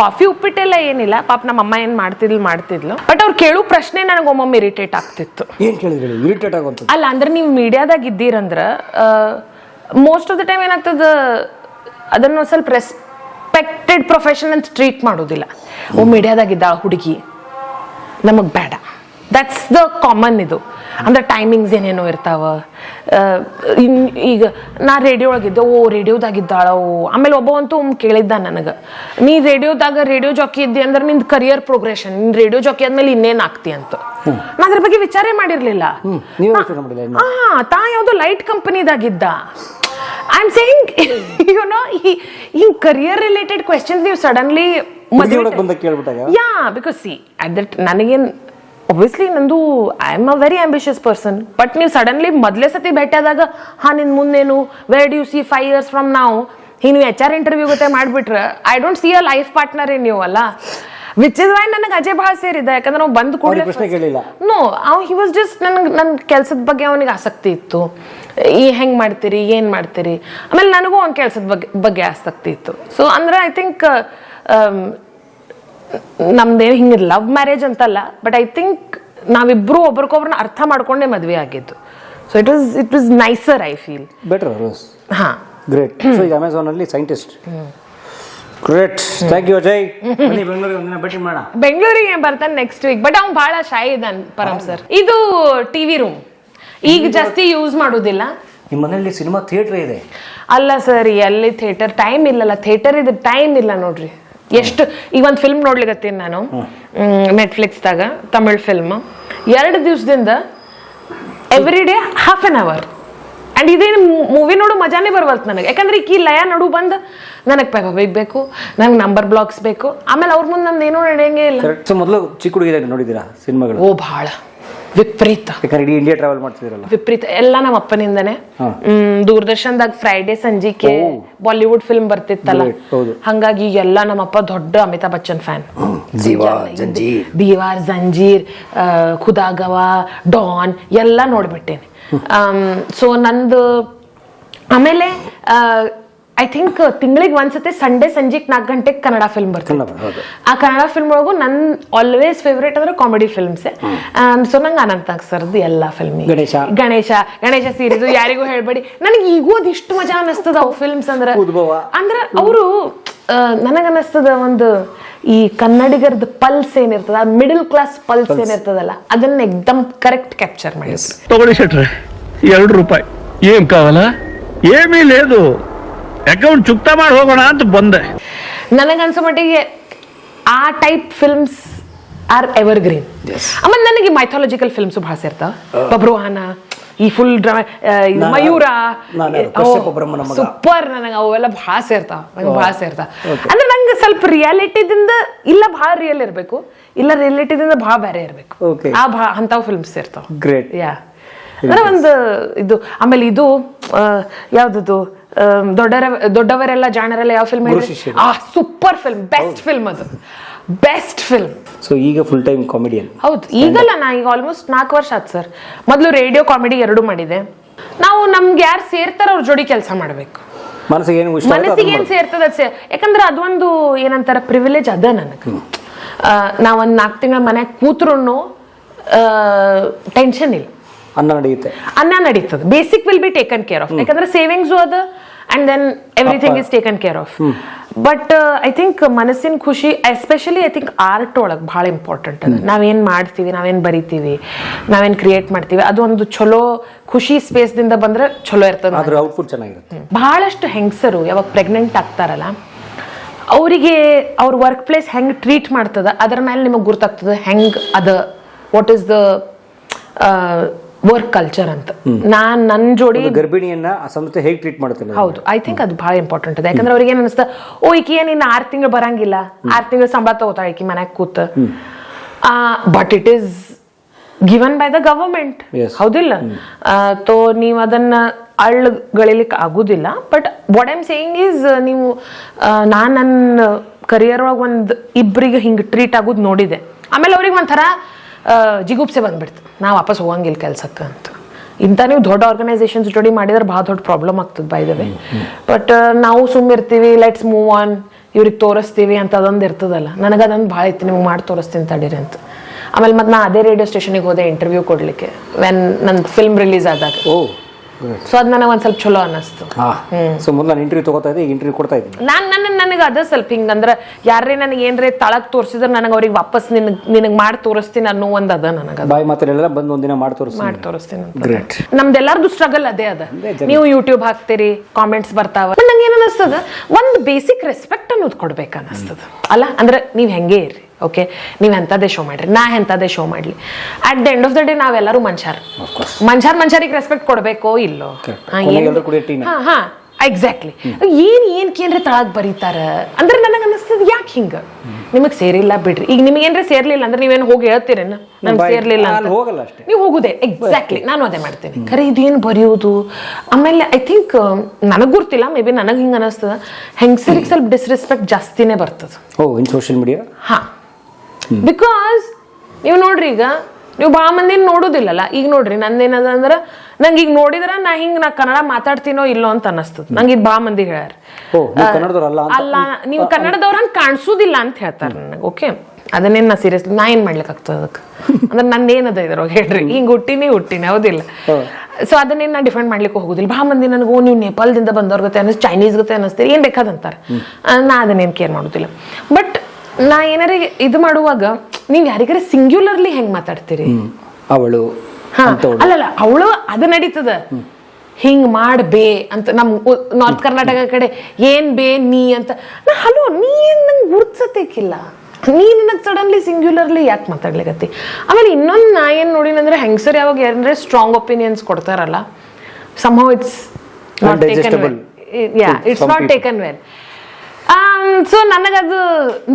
ಕಾಫಿ ಉಪ್ಪಿಟ್ಟೆಲ್ಲ ಏನಿಲ್ಲ. ಪಾಪ ನಮ್ಮ ಅಮ್ಮ ಏನು ಮಾಡ್ತಿದ್ಲು ಮಾಡ್ತಿದ್ಲು. ಬಟ್ ಅವ್ರು ಕೇಳು ಪ್ರಶ್ನೆ ನನಗೆ ಒಮ್ಮೊಮ್ಮೆ ಇರಿಟೇಟ್ ಆಗ್ತಿತ್ತು. ಏನು ಕೇಳಿದ್ರಿ ಇರಿಟೇಟ್ ಆಗುವಂಥದ್ದು? ಅಲ್ಲ ಅಂದ್ರೆ ನೀವು ಮೀಡಿಯಾದಾಗ ಇದ್ದೀರಂದ್ರ ಮೋಸ್ಟ್ ಆಫ್ ದ ಟೈಮ್ ಏನಾಗ್ತದ ಅದನ್ನ ಸ್ವಲ್ಪ ಸ್ವಲ್ಪ ರೆಸ್ಪೆಕ್ಟೆಡ್ ಪ್ರೊಫೆಷನ್ ಅಂತ ಟ್ರೀಟ್ ಮಾಡೋದಿಲ್ಲ. ಓ ಮೀಡಿಯಾದಾಗ ಇದ್ದಾಳ ಹುಡುಗಿ ನಮಗೆ ಬೇಡ. ದಟ್ಸ್ ದ ಕಾಮನ್ ಇದು. ಅಂದ್ರೆ ಟೈಮಿಂಗ್ಸ್ ಏನೇನೋ ಇರ್ತಾವ. ಇನ್- ಈಗ ನಾ ರೇಡಿಯೋ ಒಳಗಿದ್ದೆ ಓ ರೇಡಿಯೋದಾಗಿದ್ದಾಳ ಓ. ಆಮೇಲೆ ಒಬ್ಬ ಅಂತೂ ಒಮ್ಮೆ ಕೇಳಿದ್ದ ನನಗೆ ನೀ ರೇಡಿಯೋದಾಗ ರೇಡಿಯೋ ಜಾಕಿ ಇದ್ದಿ ಅಂದ್ರೆ ನಿಂದು ಕರಿಯರ್ ಪ್ರೋಗ್ರೆಷನ್ ನಿನ್ ರೇಡಿಯೋ ಜಾಕಿ ಆದ್ಮೇಲೆ ಇನ್ನೇನು ಆಗ್ತಿ ಅಂತ. ನಾ ಅದ್ರ ಬಗ್ಗೆ ವಿಚಾರೇ ಮಾಡಿರ್ಲಿಲ್ಲ. ಹಾ ತಾ ಯಾವುದೋ light ಕಂಪನಿದಾಗಿದ್ದ I am saying you know ಹಿಂಗ್ ಕರಿಯರ್ ರಿಲೇಟೆಡ್ ಕ್ವೆಶನ್ಸ್ ನೀವು suddenly yeah because see at that ನನಗೇನ್ ಒಬ್ವಿಯಸ್ಲಿ ನಂದು I am a very ambitious person but ನೀವು ಸಡನ್ಲಿ ಮೊದಲೇ ಸತಿ ಭೇಟಿಯಾದಾಗ ಹಾ ನಿನ್ ಮುಂದೇನು? Where do you see five years from ನಾವು ಹೀ ನೀವು ಎಚ್ ಆರ್ ಇಂಟರ್ವ್ಯೂ ಗೊತ್ತೆ ಮಾಡಿಬಿಟ್ರೆ I don't see a life partner in ನೀವು ಅಲ್ಲ? ವಿಚ್ ಇಸ್ ವೈ ನನಗೆ ಅಜಯ್ ಭಾಳ ಸೇರಿದೆ ಯಾಕಂದ್ರೆ ನಾವು ಬಂದು ಅವ್ರಿಗೆ ನೋ ಅವ್ ಹಿ ವಾಸ್ ಜಸ್ಟ್ ನನಗೆ ನನ್ನ ಕೆಲಸದ ಬಗ್ಗೆ ಅವನಿಗೆ ಆಸಕ್ತಿ ಇತ್ತು. ಈ ಹೆಂಗ್ ಮಾಡ್ತೀರಿ ಏನ್ ಮಾಡ್ತೀರಿ? ಆಮೇಲೆ ನನಗೂ ಒಂದ್ ಕೆಲಸದ ಬಗ್ಗೆ ಬಗ್ಗೆ ಆಸಕ್ತಿ ಇತ್ತು. ಸೊ ಅಂದ್ರೆ ಐ ಥಿಂಕ್ ನಮ್ದೇನು ಹಿಂಗೆ ಲವ್ ಮ್ಯಾರೇಜ್ ಅಂತಲ್ಲ ಬಟ್ ಐ ಥಿಂಕ್ ನಾವಿಬ್ರು ಒಬ್ರಿಗೊಬ್ರನ್ನ ಅರ್ಥ ಮಾಡ್ಕೊಂಡೇ ಮದ್ವೆ ಆಗಿದ್ದು. So it is it was nicer I feel better rose ಹಾ. ಗ್ರೇಟ್ ಸೊ ಈಗ ಅಮೆಝಾನ್ ಅಲ್ಲಿ scientist great thank you Ajay ಬನ್ನಿ ಬೆಂಗಳೂರಿಗೆ ಒಂದಿನ ಭೇಟಿ ಮಾಡ ಬೆಂಗಳೂರಿಗೆ ಬರ್ತಾನೆ ನೆಕ್ಸ್ಟ್ ವೀಕ್ ಬಟ್ ಅವ್ನು ಬಹಳ ಶಾಯಿ ಇದ್ದಾನೆ ಪರಮ್ ಸರ್ ಇದು ಟಿವಿ ರೂಮ್ ಈಗ ಜಾಸ್ತಿ ಯೂಸ್ ಮಾಡೋದಿಲ್ಲ. ನಿಮ್ಮ ಮನೆಯಲ್ಲಿ ಸಿನಿಮಾ ಥಿಯೇಟರ್ ಇದೆ? ಅಲ್ಲ ಸರ್ ಎಲ್ಲಿ ಥಿಯೇಟರ್ ಟೈಮ್ ಇಲ್ಲಲ್ಲ ಥಿಯೇಟರ್ ಇದು ಟೈಮ್ ಇಲ್ಲ ನೋಡ್ರಿ. ಎಷ್ಟು ಈಗ ಒಂದು ಫಿಲ್ಮ್ ನೋಡ್ಲಿಕತ್ತೀನಿ ನಾನು. ನೆಟ್ಫ್ಲಿಕ್ಸ್ದಾಗ ತಮಿಳ್ ಫಿಲ್ಮ್ ಎರಡು ದಿವಸದಿಂದ every day half an hour and ಇದೇನು ಮೂವಿ ನೋಡು ಮಜಾನೇ ಬರ್ವಲ್ತು ನನಗೆ. ಯಾಕಂದ್ರೆ ಈ ಲಯ ನಡು ಬಂದು ನನಗೆ ಪೆಗ ಬೇಕು ನಂಗೆ ನಂಬರ್ ಬ್ಲಾಕ್ಸ್ ಬೇಕು. ಆಮೇಲೆ ಅವ್ರ ಮುಂದೆ ನಂದು ಏನೂ ನಡೆಯಂಗೆ ಇಲ್ಲ. ಮೊದಲು ಚಿಕ್ಕ ಹುಡುಗಿದಾಗ ನೋಡಿದ್ದೀರಾ ಸಿನಿಮಾಗಳು? ಓ ಭಾಳ. ವಿಪರೀತ. ಯಾಕಂದ್ರೆ ಇಡೀ ಇಂಡಿಯಾ ಟ್ರಾವೆಲ್ ಮಾಡ್ತಿದ್ರಲ್ಲ ವಿಪರೀತ. ಎಲ್ಲ ನಮ್ಮ ಅಪ್ಪನಿಂದಾನೆ. ಹ್ಮ್, ದೂರದರ್ಶನದಾಗ ಫ್ರೈಡೆ ಸಂಜಿಕೆ ಬಾಲಿವುಡ್ ಫಿಲ್ಮ್ ಬರ್ತಿತ್ತಲ್ಲ. ಹಂಗಾಗಿ ಎಲ್ಲ ನಮ್ಮಪ್ಪ ದೊಡ್ಡ ಅಮಿತಾಬ್ ಬಚ್ಚನ್ ಫ್ಯಾನ್ ದೀವಾರ್ ಜಂಜೀರ್. ಖುದಾಗವಾ ಖುದಾ ಗವಾ ಡಾನ್ ಎಲ್ಲ ನೋಡ್ಬಿಟ್ಟೇನೆ. ಸೊ ನಂದು ಆಮೇಲೆ ಐ ಥಿಂಕ್ uh, ತಿಂಗಳಿಗೆ ಒಂದ್ಸತಿ ಸಂಡೇ ಸಂಜೆಗೆ ನಾಲ್ಕು ಗಂಟೆಗೆ ಕನ್ನಡ ಫಿಲ್ಮ್ ಬರ್ತದೆ ಆ ಕನ್ನಡ ಫಿಲ್ಮ್ ಒಳಗು ನನ್ನ ಆಲ್ವೇಸ್ ಫೇವ್ರೇಟ್ ಅಂದ್ರೆ ಕಾಮಿಡಿ ಫಿಲ್ಮ್ಸ್ ಸೊ ನಂಗೆ ಅನಂತ ಸರ್ದು ಎಲ್ಲ ಫಿಲ್ಮ್ ಗಣೇಶ. ಗಣೇಶ ಗಣೇಶ ಸೀರೀಸ್ ಯಾರಿಗೂ ಹೇಳ್ಬೇಡಿ. ನನಗೆ ಈಗೂ ಅದಿಷ್ಟು ಮಜಾ ಅನ್ನಿಸ್ತದ ಅವು ಫಿಲ್ಮ್ಸ್ ಅಂದ್ರೆ. ಅಂದ್ರೆ ಅವರು ನನಗನ್ನಿಸ್ತದ ಒಂದು ಈ ಕನ್ನಡಿಗರದ ಪಲ್ಸ್ ಏನಿರ್ತದ ಮಿಡಲ್ ಕ್ಲಾಸ್ ಪಲ್ಸ್ ಏನಿರ್ತದಲ್ಲ ಅದನ್ನ ಎಕ್ದಮ್ ಕರೆಕ್ಟ್ ಕ್ಯಾಪ್ಚರ್ ಮಾಡಿ ತಗೊಳ್ಳಿ ಶೆಟ್ರೆ ಎರಡು ರೂಪಾಯಿ. ಏನ್ ಕಾವಲ್ಲ ಏಮಿ ಲೇದು ಅಕೌಂಟ್ ಚುಕ್ತಾ ಮಾಡಿ ಹೋಗೋಣ ಅಂತ ಬಂದೆ. ನನಗನ್ಸೋ ಮಟ್ಟಿಗೆ ಆ type films are evergreen ಆಮೇಲೆ ನನಗೆ ಮೈಥಾಲಜಿಕಲ್ ಫಿಲ್ಮ್ಸ್ ಬಹಳ ಸೇರ್ತಾವ. ಬಬ್ರುವಾಹನ ಈ ಫುಲ್ ಡ್ರಾಮಾ ಮಯೂರ ಸೂಪರ್ ನನಗೆ ಅವೆಲ್ಲ ಭಾಳ ಸೇರ್ತಾವ ನಂಗೆ ಭಾಳ ಸೇರ್ತಾವ. ಅಂದ್ರೆ ನಂಗೆ ಸ್ವಲ್ಪ ರಿಯಾಲಿಟಿದಿಂದ ಇಲ್ಲ ಭಾಳ ರಿಯಲ್ ಇರಬೇಕು ಇಲ್ಲ ರಿಯಾಲಿಟಿದಿಂದ ಭಾಳ ಬೇರೆ ಇರಬೇಕು. ಆ ಭಾ ಅಂಥವು ಫಿಲ್ಮ್ಸ್ ಸೇರ್ತಾವ. ಗ್ರೇಟ್ ಯಾ ಅಂದ್ರೆ ಒಂದು ಇದು ಆಮೇಲೆ ಇದು ಆ, ಯಾವ್ದದು? ದೊಡ್ಡರ ದೊಡ್ಡವರೆಲ್ಲ ಜಾಣರೆಲ್ಲ ಯಾವ ಫಿಲ್ಮ್ ಆ ಸೂಪರ್ ಫಿಲ್ಮ್ ಬೆಸ್ಟ್ ಫಿಲ್ಮ್ ಅದು. ಬೆಸ್ಟ್ ಫಿಲ್ಮ್ ಸೊ ಈಗ ಫುಲ್ ಟೈಮ್ ಕಾಮಿಡಿಯನ್ ಹೌದು ಈಗಲ್ಲ ನಾ ಈಗ ಆಲ್ಮೋಸ್ಟ್ ನಾಲ್ಕು ವರ್ಷ ಆಯ್ತು ಸರ್ ಮೊದಲು ರೇಡಿಯೋ ಕಾಮಿಡಿ ಎರಡು ಮಾಡಿದೆ. ನಾವು ನಮ್ಗೆ ಯಾರು ಸೇರ್ತಾರ ಅವ್ರ ಜೋಡಿ ಕೆಲಸ ಮಾಡಬೇಕು. ಮನಸ್ಸಿಗೆ ಏನು ಮನಸ್ಸಿಗೆ ಏನು ಸೇರ್ತದ ಯಾಕಂದ್ರೆ ಅದೊಂದು ಏನಂತಾರ ಪ್ರಿವಿಲೇಜ್ ಅದ ನನಗೆ. ನಾವು ಒಂದು ನಾಲ್ಕು ತಿಂಗಳ ಮನ್ಯಾಗ ಕೂತ್ರು ಟೆನ್ಷನ್ ಇಲ್ಲ. ಅನ್ನ ನಡೆಯುತ್ತೆ. ಅನ್ನ ನಡೀತದೆ. Basic will be taken care of ಯಾಕಂದ್ರೆ ಸೇವಿಂಗ್ಸು ಅದ and then everything is taken care of but I think ಮನಸ್ಸಿನ ಖುಷಿ ಎಸ್ಪೆಷಲಿ ಐ ಥಿಂಕ್ ಆರ್ಟ್ ಒಳಗೆ ಭಾಳ ಇಂಪಾರ್ಟೆಂಟ್ ಅದ. ನಾವೇನು ಮಾಡ್ತೀವಿ ನಾವೇನು ಬರಿತೀವಿ ನಾವೇನು ಕ್ರಿಯೇಟ್ ಮಾಡ್ತೀವಿ ಅದು ಒಂದು ಚಲೋ ಖುಷಿ ಸ್ಪೇಸ್ದಿಂದ ಬಂದರೆ ಚಲೋ ಇರ್ತದೆ ಅದ್ರ ಔಟ್ಪುಟ್ ಚೆನ್ನಾಗಿರುತ್ತೆ. ಬಹಳಷ್ಟು ಹೆಂಗಸರು ಯಾವಾಗ ಪ್ರೆಗ್ನೆಂಟ್ ಆಗ್ತಾರಲ್ಲ ಅವರಿಗೆ ಅವ್ರ ವರ್ಕ್ ಪ್ಲೇಸ್ ಹೆಂಗೆ ಟ್ರೀಟ್ ಮಾಡ್ತದ ಅದ್ರ ಮೇಲೆ ನಿಮಗೆ ಗುರ್ತಾಗ್ತದ ಹೆಂಗೆ ಅದ what is the work culture ಅಂತ. ನಾನ್ ನನ್ನ ಜೋಡಿ ಗರ್ಭಿಣಿಯನ್ನ ಆ ಸಂಸ್ಥೆ ಹೇಗೆ ಟ್ರೀಟ್ ಮಾಡುತ್ತೆ ಹೌದು. ಐ ಥಿಂಕ್ ಅದು ಬಹಳ ಇಂಪಾರ್ಟೆಂಟ್ ಅದ ಯಾಕಂದ್ರೆ ಅವ್ರಿಗೆ ಏನ್ ಅನಿಸ್ತ ಓ ಈಕಿ ಏನ್ ಇನ್ನು ಆರ್ ತಿಂಗಳು ಬರಂಗಿಲ್ಲ. ಆರ್ ತಿಂಗಳು ಸಂಬಳ ತಗೋತಾಳ ಈಕಿ ಮನ್ಯಾಗ ಕೂತ್. But it is given by the government. ಹೌದಿಲ್ಲ? ತೋ ನೀವು ಅದನ್ನ ಅಳ್ಳಗಳಿಲಿಕ್ಕೆ ಆಗುದಿಲ್ಲ. But what I'm saying is ನೀವು ನಾನು ನನ್ನ ಕರಿಯರ್ ಒಳಗೆ ಒಂದು ಇಬ್ಬರಿಗೆ ಹಿಂಗೆ ಟ್ರೀಟ್ ಆಗೋದು ನೋಡಿದೆ. ಆಮೇಲೆ ಅವ್ರಿಗೆ ಒಂಥರ ಜಿಗುಪ್ಸೆ ಬಂದ್ಬಿಡ್ತು. ನಾ ವಾಪಸ್ ಹೋಗಂಗಿಲ್ಲ ಕೆಲ್ಸಕ್ಕೆ ಅಂತ. ಇಂಥ ನೀವು ದೊಡ್ಡ ಆರ್ಗನೈಸೇಷನ್ಸ್ ಜೋಡಿ ಮಾಡಿದ್ರೆ ಭಾಳ ದೊಡ್ಡ ಪ್ರಾಬ್ಲಮ್ ಆಗ್ತದೆ ಬೈ ದ ಬಟ್ ನಾವು ಸುಮ್ಮಿರ್ತೀವಿ ಲೆಟ್ಸ್ ಮೂವ್ ಆನ್ ಇವ್ರಿಗೆ ತೋರಿಸ್ತೀವಿ ಅಂತ ಅದೊಂದು ಇರ್ತದಲ್ಲ. ನನಗೆ ಅದೊಂದು ಭಾಳ ಇತ್ತು, ನಿಮ್ಗೆ ಮಾಡಿ ತೋರಿಸ್ತೀನಿ ತಡೀರಿ ಅಂತ. ಆಮೇಲೆ ಮತ್ತೆ ನಾ ಅದೇ ರೇಡಿಯೋ ಸ್ಟೇಷನಿಗೆ ಹೋದೆ ಇಂಟರ್ವ್ಯೂ ಕೊಡಲಿಕ್ಕೆ ವೆನ್ ನನ್ನ ಫಿಲ್ಮ್ ರಿಲೀಸ್ ಆದಾಗ. ಓ. ಸೊ ಅದು ನನಗೆ ಒಂದು ಸ್ವಲ್ಪ ಚಲೋ ಅನ್ನಿಸ್ತು. ಸೊ ಮೊದಲು ನಾನು ಇಂಟರ್ವ್ಯೂ ತಗೋತಾ ಇದ್ದೆ ಈಗ ಇಂಟರ್ವ್ಯೂ ಕೊಡ್ತಾ ಇದ್ದೀನಿ. ನಾನು ನನ್ನ ನನಗೆ ಅದ ಸ್ವಲ್ಪ ಹಿಂಗೆ ಅಂದ್ರೆ ಯಾರೇ ನನಗೆ ಏನ್ರೇ ತಳಕ್ ತೋರಿಸಿದ್ರೆ ನನಗೆ ಅವ್ರಿಗೆ ವಾಪಸ್ ನಿನಗೆ ನಿನಗೆ ಮಾಡಿ ತೋರಿಸ್ತೀನಿ ಅನ್ನೋ ಒಂದು ಅದ ನನಗೆ ಬಾಯಿ ಮಾತಲ್ಲೆಲ್ಲ ಬಂದು ಒಂದಿನ ಮಾಡಿ ತೋರಿಸ್ತೀನಿ. ಮಾಡಿ ತೋರಿಸ್ತೀನಿ ಗ್ರೇಟ್ ನಮ್ದೆಲ್ಲರದು ಸ್ಟ್ರಗಲ್ ಅದೇ ಅದ. ನೀವು ಯೂಟ್ಯೂಬ್ ಹಾಕ್ತೀರಿ ಕಾಮೆಂಟ್ಸ್ ಬರ್ತಾವ. ನಂಗೆ ಏನ್ ಅನಿಸ್ತದ ಒಂದು ಬೇಸಿಕ್ ರೆಸ್ಪೆಕ್ಟ್ ಅನ್ನೋದು ಕೊಡ್ಬೇಕು ಅನ್ನಿಸ್ತದ. ಅಲ್ಲ ಅಂದ್ರೆ ನೀವು ಹೆಂಗೆ ಇರ್ರಿ? ಓಕೆ ನೀವು ಎಂಥದ್ದೇ ಶೋ ಮಾಡ್ರಿ. ನಾ ಎಂಥದ್ದೇ ಶೋ ಮಾಡ್ಲಿ. At the end of the day ನಾವೆಲ್ಲರೂ ಮನುಷ್ಯರ್ ಮನುಷ್ಯರ್ ಮನುಷ್ಯರಿಗೆ ರೆಸ್ಪೆಕ್ಟ್ ಕೊಡಬೇಕೋ ಇಲ್ಲೋ. ಹಾ. ಹಾ ಎಕ್ಸಾಕ್ಟ್ಲಿ ಏನ್ ಏನ್ ಕೇಂದ್ರ ತಳಗ್ ಬರೀತಾರ? ಅಂದ್ರೆ ನನಗೆ ಅನಿಸ್ತದ ಯಾಕೆ ಹಿಂಗ? ನಿಮಗ್ ಸೇರಿಲ್ಲ ಬಿಡ್ರಿ. ಈಗ ನಿಮಗೆ ಏನ್ರ ಸೇರ್ಲಿಲ್ಲ ಅಂದ್ರೆ ನೀವೇನು ಹೋಗಿ ಹೇಳ್ತೀರೇನ? ನಮ್ಗೆ ಸೇರ್ಲಿಲ್ಲ ಹೋಗಲ್ಲ. ನೀವು ಹೋಗುದೇ. ಎಕ್ಸಾಕ್ಟ್ಲಿ ನಾನು ಅದೇ ಮಾಡ್ತೇನೆ. ಖರೆ ಇದೇನ್ ಬರೆಯೋದು? ಆಮೇಲೆ ಐ ಥಿಂಕ್ ನನಗೆ ಗೊತ್ತಿಲ್ಲ. ಮೇ ಬಿ ನನಗೆ ಹಿಂಗ ಅನಿಸ್ತದ. ಹೆಂಗಸರಿಗೆ ಸ್ವಲ್ಪ ಡಿಸ್ರೆಸ್ಪೆಕ್ಟ್ ಜಾಸ್ತಿನೇ ಬರ್ತದ. ಓ ಇನ್ ಸೋಷಿಯಲ್ ಮೀಡಿಯಾ ಹಾ. ಬಿಕಾಸ್ ನೀವು ನೋಡ್ರಿ ಈಗ ನೀವು ಭಾಳ ಮಂದಿನ ನೋಡೋದಿಲ್ಲಲ್ಲ. ಈಗ ನೋಡ್ರಿ ನಂದೇನದ ಅಂದ್ರೆ ನಂಗೆ ಈಗ ನೋಡಿದ್ರ ನಾ ಹಿಂಗ ನಾ ಕನ್ನಡ ಮಾತಾಡ್ತೀನೋ ಇಲ್ಲೋ ಅಂತ ಅನಸ್ತದ ನಂಗೆ ಇದು ಭಾಳ ಮಂದಿ ಹೇಳ್ಯಾರ. ಅಲ್ಲ ನೀವು ಕನ್ನಡದವ್ರ ಹಂಗೆ ಕಾಣಿಸೋದಿಲ್ಲ ಅಂತ ಹೇಳ್ತಾರೆ ನನಗೆ ಓಕೆ ಅದನ್ನೇನು ನಾ ಸೀರಿಯಸ್ ನಾ ಏನು ಮಾಡ್ಲಿಕ್ಕೆ ಆಗ್ತದ ಅದಕ್ಕೆ? (laughs) ಅಂದ್ರೆ ನಂದು ಏನದ ಇದ್ರೊಳಗೆ ಹೇಳ್ರಿ. ಹಿಂಗೆ ಹುಟ್ಟಿನಿ ಹುಟ್ಟಿನಿ ಹೌದಿಲ್ಲ? ಸೊ ಅದನ್ನೇನು ನಾ ಡಿಫೆಂಡ್ ಮಾಡ್ಲಿಕ್ಕೆ ಹೋಗುದಿಲ್ಲ. ಭಾಳ ಮಂದಿ ನನಗೆ ಓ ನೀವು ನೇಪಾಳದಿಂದ ಬಂದವ್ರ ಗತೆ ಅನ್ನಿಸ್ ಚೈನೀಸ್ ಗತೆ ಅನ್ನಿಸ್ತೀರಿ ಏನು ಬೇಕಾದಂತಾರೆ? ನಾ ಅದನ್ನೇನು ಕೇರ್ ಮಾಡೋದಿಲ್ಲ. ಬಟ್ ನಾ ಏನಾರ ಇದು ಮಾಡುವಾಗ ನೀವು ಯಾರಿಗಾರ ಸಿಂಗ್ಯುಲರ್ಲಿ ಹೆಂಗ್ ಮಾತಾಡ್ತೀರಿ? ಅವಳು ಅಲ್ಲಲ್ಲ ಅವಳು ಅದು ನಡೀತದ. ಹಿಂಗ್ ಮಾಡ್ಬೇ ಅಂತ ನಮ್ ನಾರ್ತ್ ಕರ್ನಾಟಕ ಕಡೆ ಏನ್ ಬೇ ನೀ ಅಂತ. ನಾ ಹಲೋ ನೀ ಏನ್ ನಂಗೆ ಗುರ್ತಿಸತೇಕಿಲ್ಲ. ನೀ ನನಗೆ ಸಡನ್ಲಿ ಸಿಂಗ್ಯುಲರ್ಲಿ ಯಾಕೆ ಮಾತಾಡ್ಲಿಕತ್ತಿ? ಆಮೇಲೆ ಇನ್ನೊಂದು ನಾ ಏನು ನೋಡಿನಂದ್ರೆ ಹೆಂಗಸರ್ ಯಾವಾಗ ಏನಂದ್ರೆ ಸ್ಟ್ರಾಂಗ್ ಒಪಿನಿಯನ್ಸ್ ಕೊಡ್ತಾರಲ್ಲ. Somehow it's not taken well yeah it's not taken well so ನನಗದು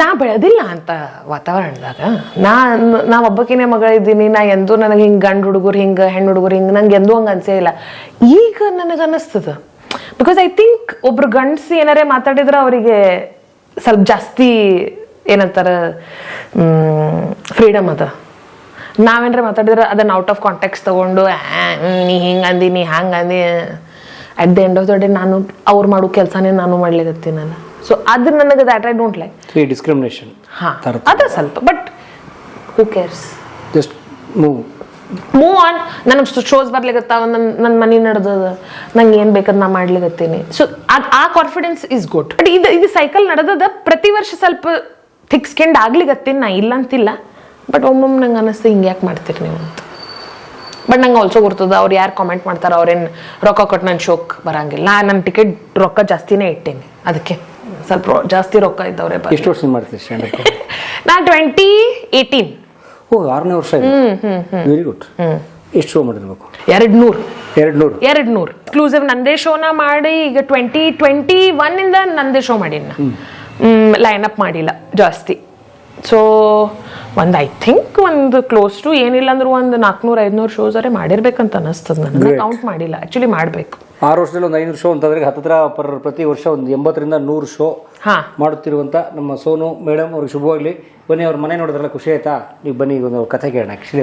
ನಾ ಬೆಳೆದಿಲ್ಲ ಅಂತ ವಾತಾವರಣದಾಗ. ನಾ ನಾ ಒಬ್ಬಕಿನೇ ಮಗಳಿದ್ದೀನಿ, ನಾ ಎಂದೂ ನನಗೆ ಹಿಂಗೆ ಗಂಡು ಹುಡುಗರು ಹಿಂಗೆ, ಹೆಣ್ಣು ಹುಡುಗರು ಹಿಂಗೆ, ನಂಗೆ ಎಂದೂ ಹಂಗೆ ಅನ್ಸೇ ಇಲ್ಲ. ಈಗ ನನಗೆ ಅನ್ನಿಸ್ತದ. ಬಿಕಾಸ್ ಐ ಥಿಂಕ್ ಒಬ್ರು ಗಂಡ್ಸಿ ಏನಾರೇ ಮಾತಾಡಿದ್ರೆ ಅವರಿಗೆ ಸ್ವಲ್ಪ ಜಾಸ್ತಿ ಏನಂತಾರೆ ಫ್ರೀಡಮ್ ಅದ. ನಾವೇನಾರ ಮಾತಾಡಿದ್ರೆ ಅದನ್ನು ಔಟ್ ಆಫ್ ಕಾಂಟ್ಯಾಕ್ಸ್ ತಗೊಂಡು ನೀ ಹಿಂಗೆ ಅಂದಿ, ನೀ ಹಂಗೆ ಅಂದಿ. At the end of the day ನಾನು ಅವ್ರು ಮಾಡೋ ಕೆಲಸನೇ ನಾನು ಮಾಡ್ಲಿಕತ್ತೀನಲ್ಲ ಸೊ ಅದು ನನಗೆ ದ್ಯಾಟ್ ಐ ಡೋಂಟ್ ಲೈಕ್ ಈ ಡಿಸ್ಕ್ರಿಮಿನೇಷನ್ ಹಾಂ ಅದು ಸ್ವಲ್ಪ but who cares just move move on ನನಗೆ ಶೋಸ್ ಬರ್ಲಿಕತ್ತಾವ ನನ್ನ ನನ್ನ ಮನೆ ನಡೆದದ ನಂಗೆ ಏನು ಬೇಕಂತ ನಾ ಮಾಡ್ಲಿಕತ್ತೀನಿ. ಸೊ ಅದು ಆ ಕಾನ್ಫಿಡೆನ್ಸ್ ಇಸ್ ಗುಡ್ ಬಟ್ ಇದು ಇದು ಸೈಕಲ್ ನಡೆದದ ಪ್ರತಿ ವರ್ಷ ಸ್ವಲ್ಪ ಥಿಕ್ ಸ್ಕಿಂಡ್ ಆಗ್ಲಿಕತ್ತೀನಿ ನಾ ಇಲ್ಲ ಅಂತಿಲ್ಲ ಬಟ್ ಒಮ್ಮೊಮ್ಮೆ ನಂಗೆ ಅನ್ನಿಸ್ತು ಹಿಂಗೆ ಯಾಕೆ ಮಾಡ್ತೀರಿ ನೀವು ಅಂತ. ಬಟ್ ನಂಗೆ ಆಲ್ಸೋ ಗೊತ್ತದ ಅವ್ರು ಯಾರು ಕಾಮೆಂಟ್ ಮಾಡ್ತಾರೆ ಅವ್ರೇನು ರೊಕ್ಕ ಕೊಟ್ಟು ನನ್ನ ಶೋಕ್ ಬರಂಗಿಲ್ಲ. ನಾನು ನನ್ನ ಟಿಕೆಟ್ ರೊಕ್ಕ ಜಾಸ್ತಿನೇ ಇಟ್ಟೇನೆ ಅದಕ್ಕೆ. ಸ್ವಲ್ಪ ಜಾಸ್ತಿ ರೊಕ್ಕ ಇದ್ದವ್ರೆ. ಎಷ್ಟು ವರ್ಷ ಮಾಡ್ತೀವಿ ಸ್ಟ್ಯಾಂಡಪ್ ನಾ ಟ್ವೆಂಟಿ ಏಯ್ಟೀನ್ ಓ ಆರನೇ ವರ್ಷ ವೆರಿ ಗುಡ್ ಎಷ್ಟು ಶೋ ಮಾಡಿರ್ಬೇಕು ಎರಡು ನೂರು ಎರಡು ನೂರು ಎರಡು ನೂರು ಎಕ್ಸ್ಕ್ಲೂಸಿವ್ ನಂದೇ ಶೋನ ಮಾಡಿ ಈಗ ಟ್ವೆಂಟಿ ಟ್ವೆಂಟಿ ಒನ್ ಇಂದ ನಂದೇ ಶೋ ಮಾಡೀನಿ ಲೈನ್ ಅಪ್ ಮಾಡಿಲ್ಲ ಜಾಸ್ತಿ. ಸೊ ಒಂದು ಐ ಥಿಂಕ್ ಒಂದು ಕ್ಲೋಸ್ ಟು ಏನಿಲ್ಲ ಅಂದ್ರೆ ಒಂದು ನಾಲ್ಕುನೂರು ಐದುನೂರು ಶೋಸ್ ಅರೆ ಮಾಡಿರ್ಬೇಕಂತ ಅನಿಸ್ತದ ನನಗೆ. ಕೌಂಟ್ ಮಾಡಿಲ್ಲ. ಆ್ಯಕ್ಚುಲಿ ಮಾಡಬೇಕು. ಆರು ವರ್ಷದಲ್ಲಿ ಒಂದು ಐನೂರು ಶೋ ಅಂತಂದ್ರೆ ಹತ್ತಿರ ಪರ್ ಪ್ರತಿ ವರ್ಷ ಒಂದು ಎಂಬತ್ತರಿಂದ ನೂರು ಶೋ ಹಾ. ಮಾಡುತ್ತಿರುವಂತ ನಮ್ಮ ಸೋನು ಮೇಡಮ್ ಅವ್ರಿಗೆ ಶುಭವಾಗಲಿ. ಬನ್ನಿ ಅವ್ರ ಮನೆ ನೋಡಿದ್ರಲ್ಲ ಖುಷಿ ಆಯ್ತಾ? ನೀವು ಬನ್ನಿ ಒಂದು ಕಥೆ ಕೇಳೋಣ ಆ್ಯಕ್ಚುಲಿ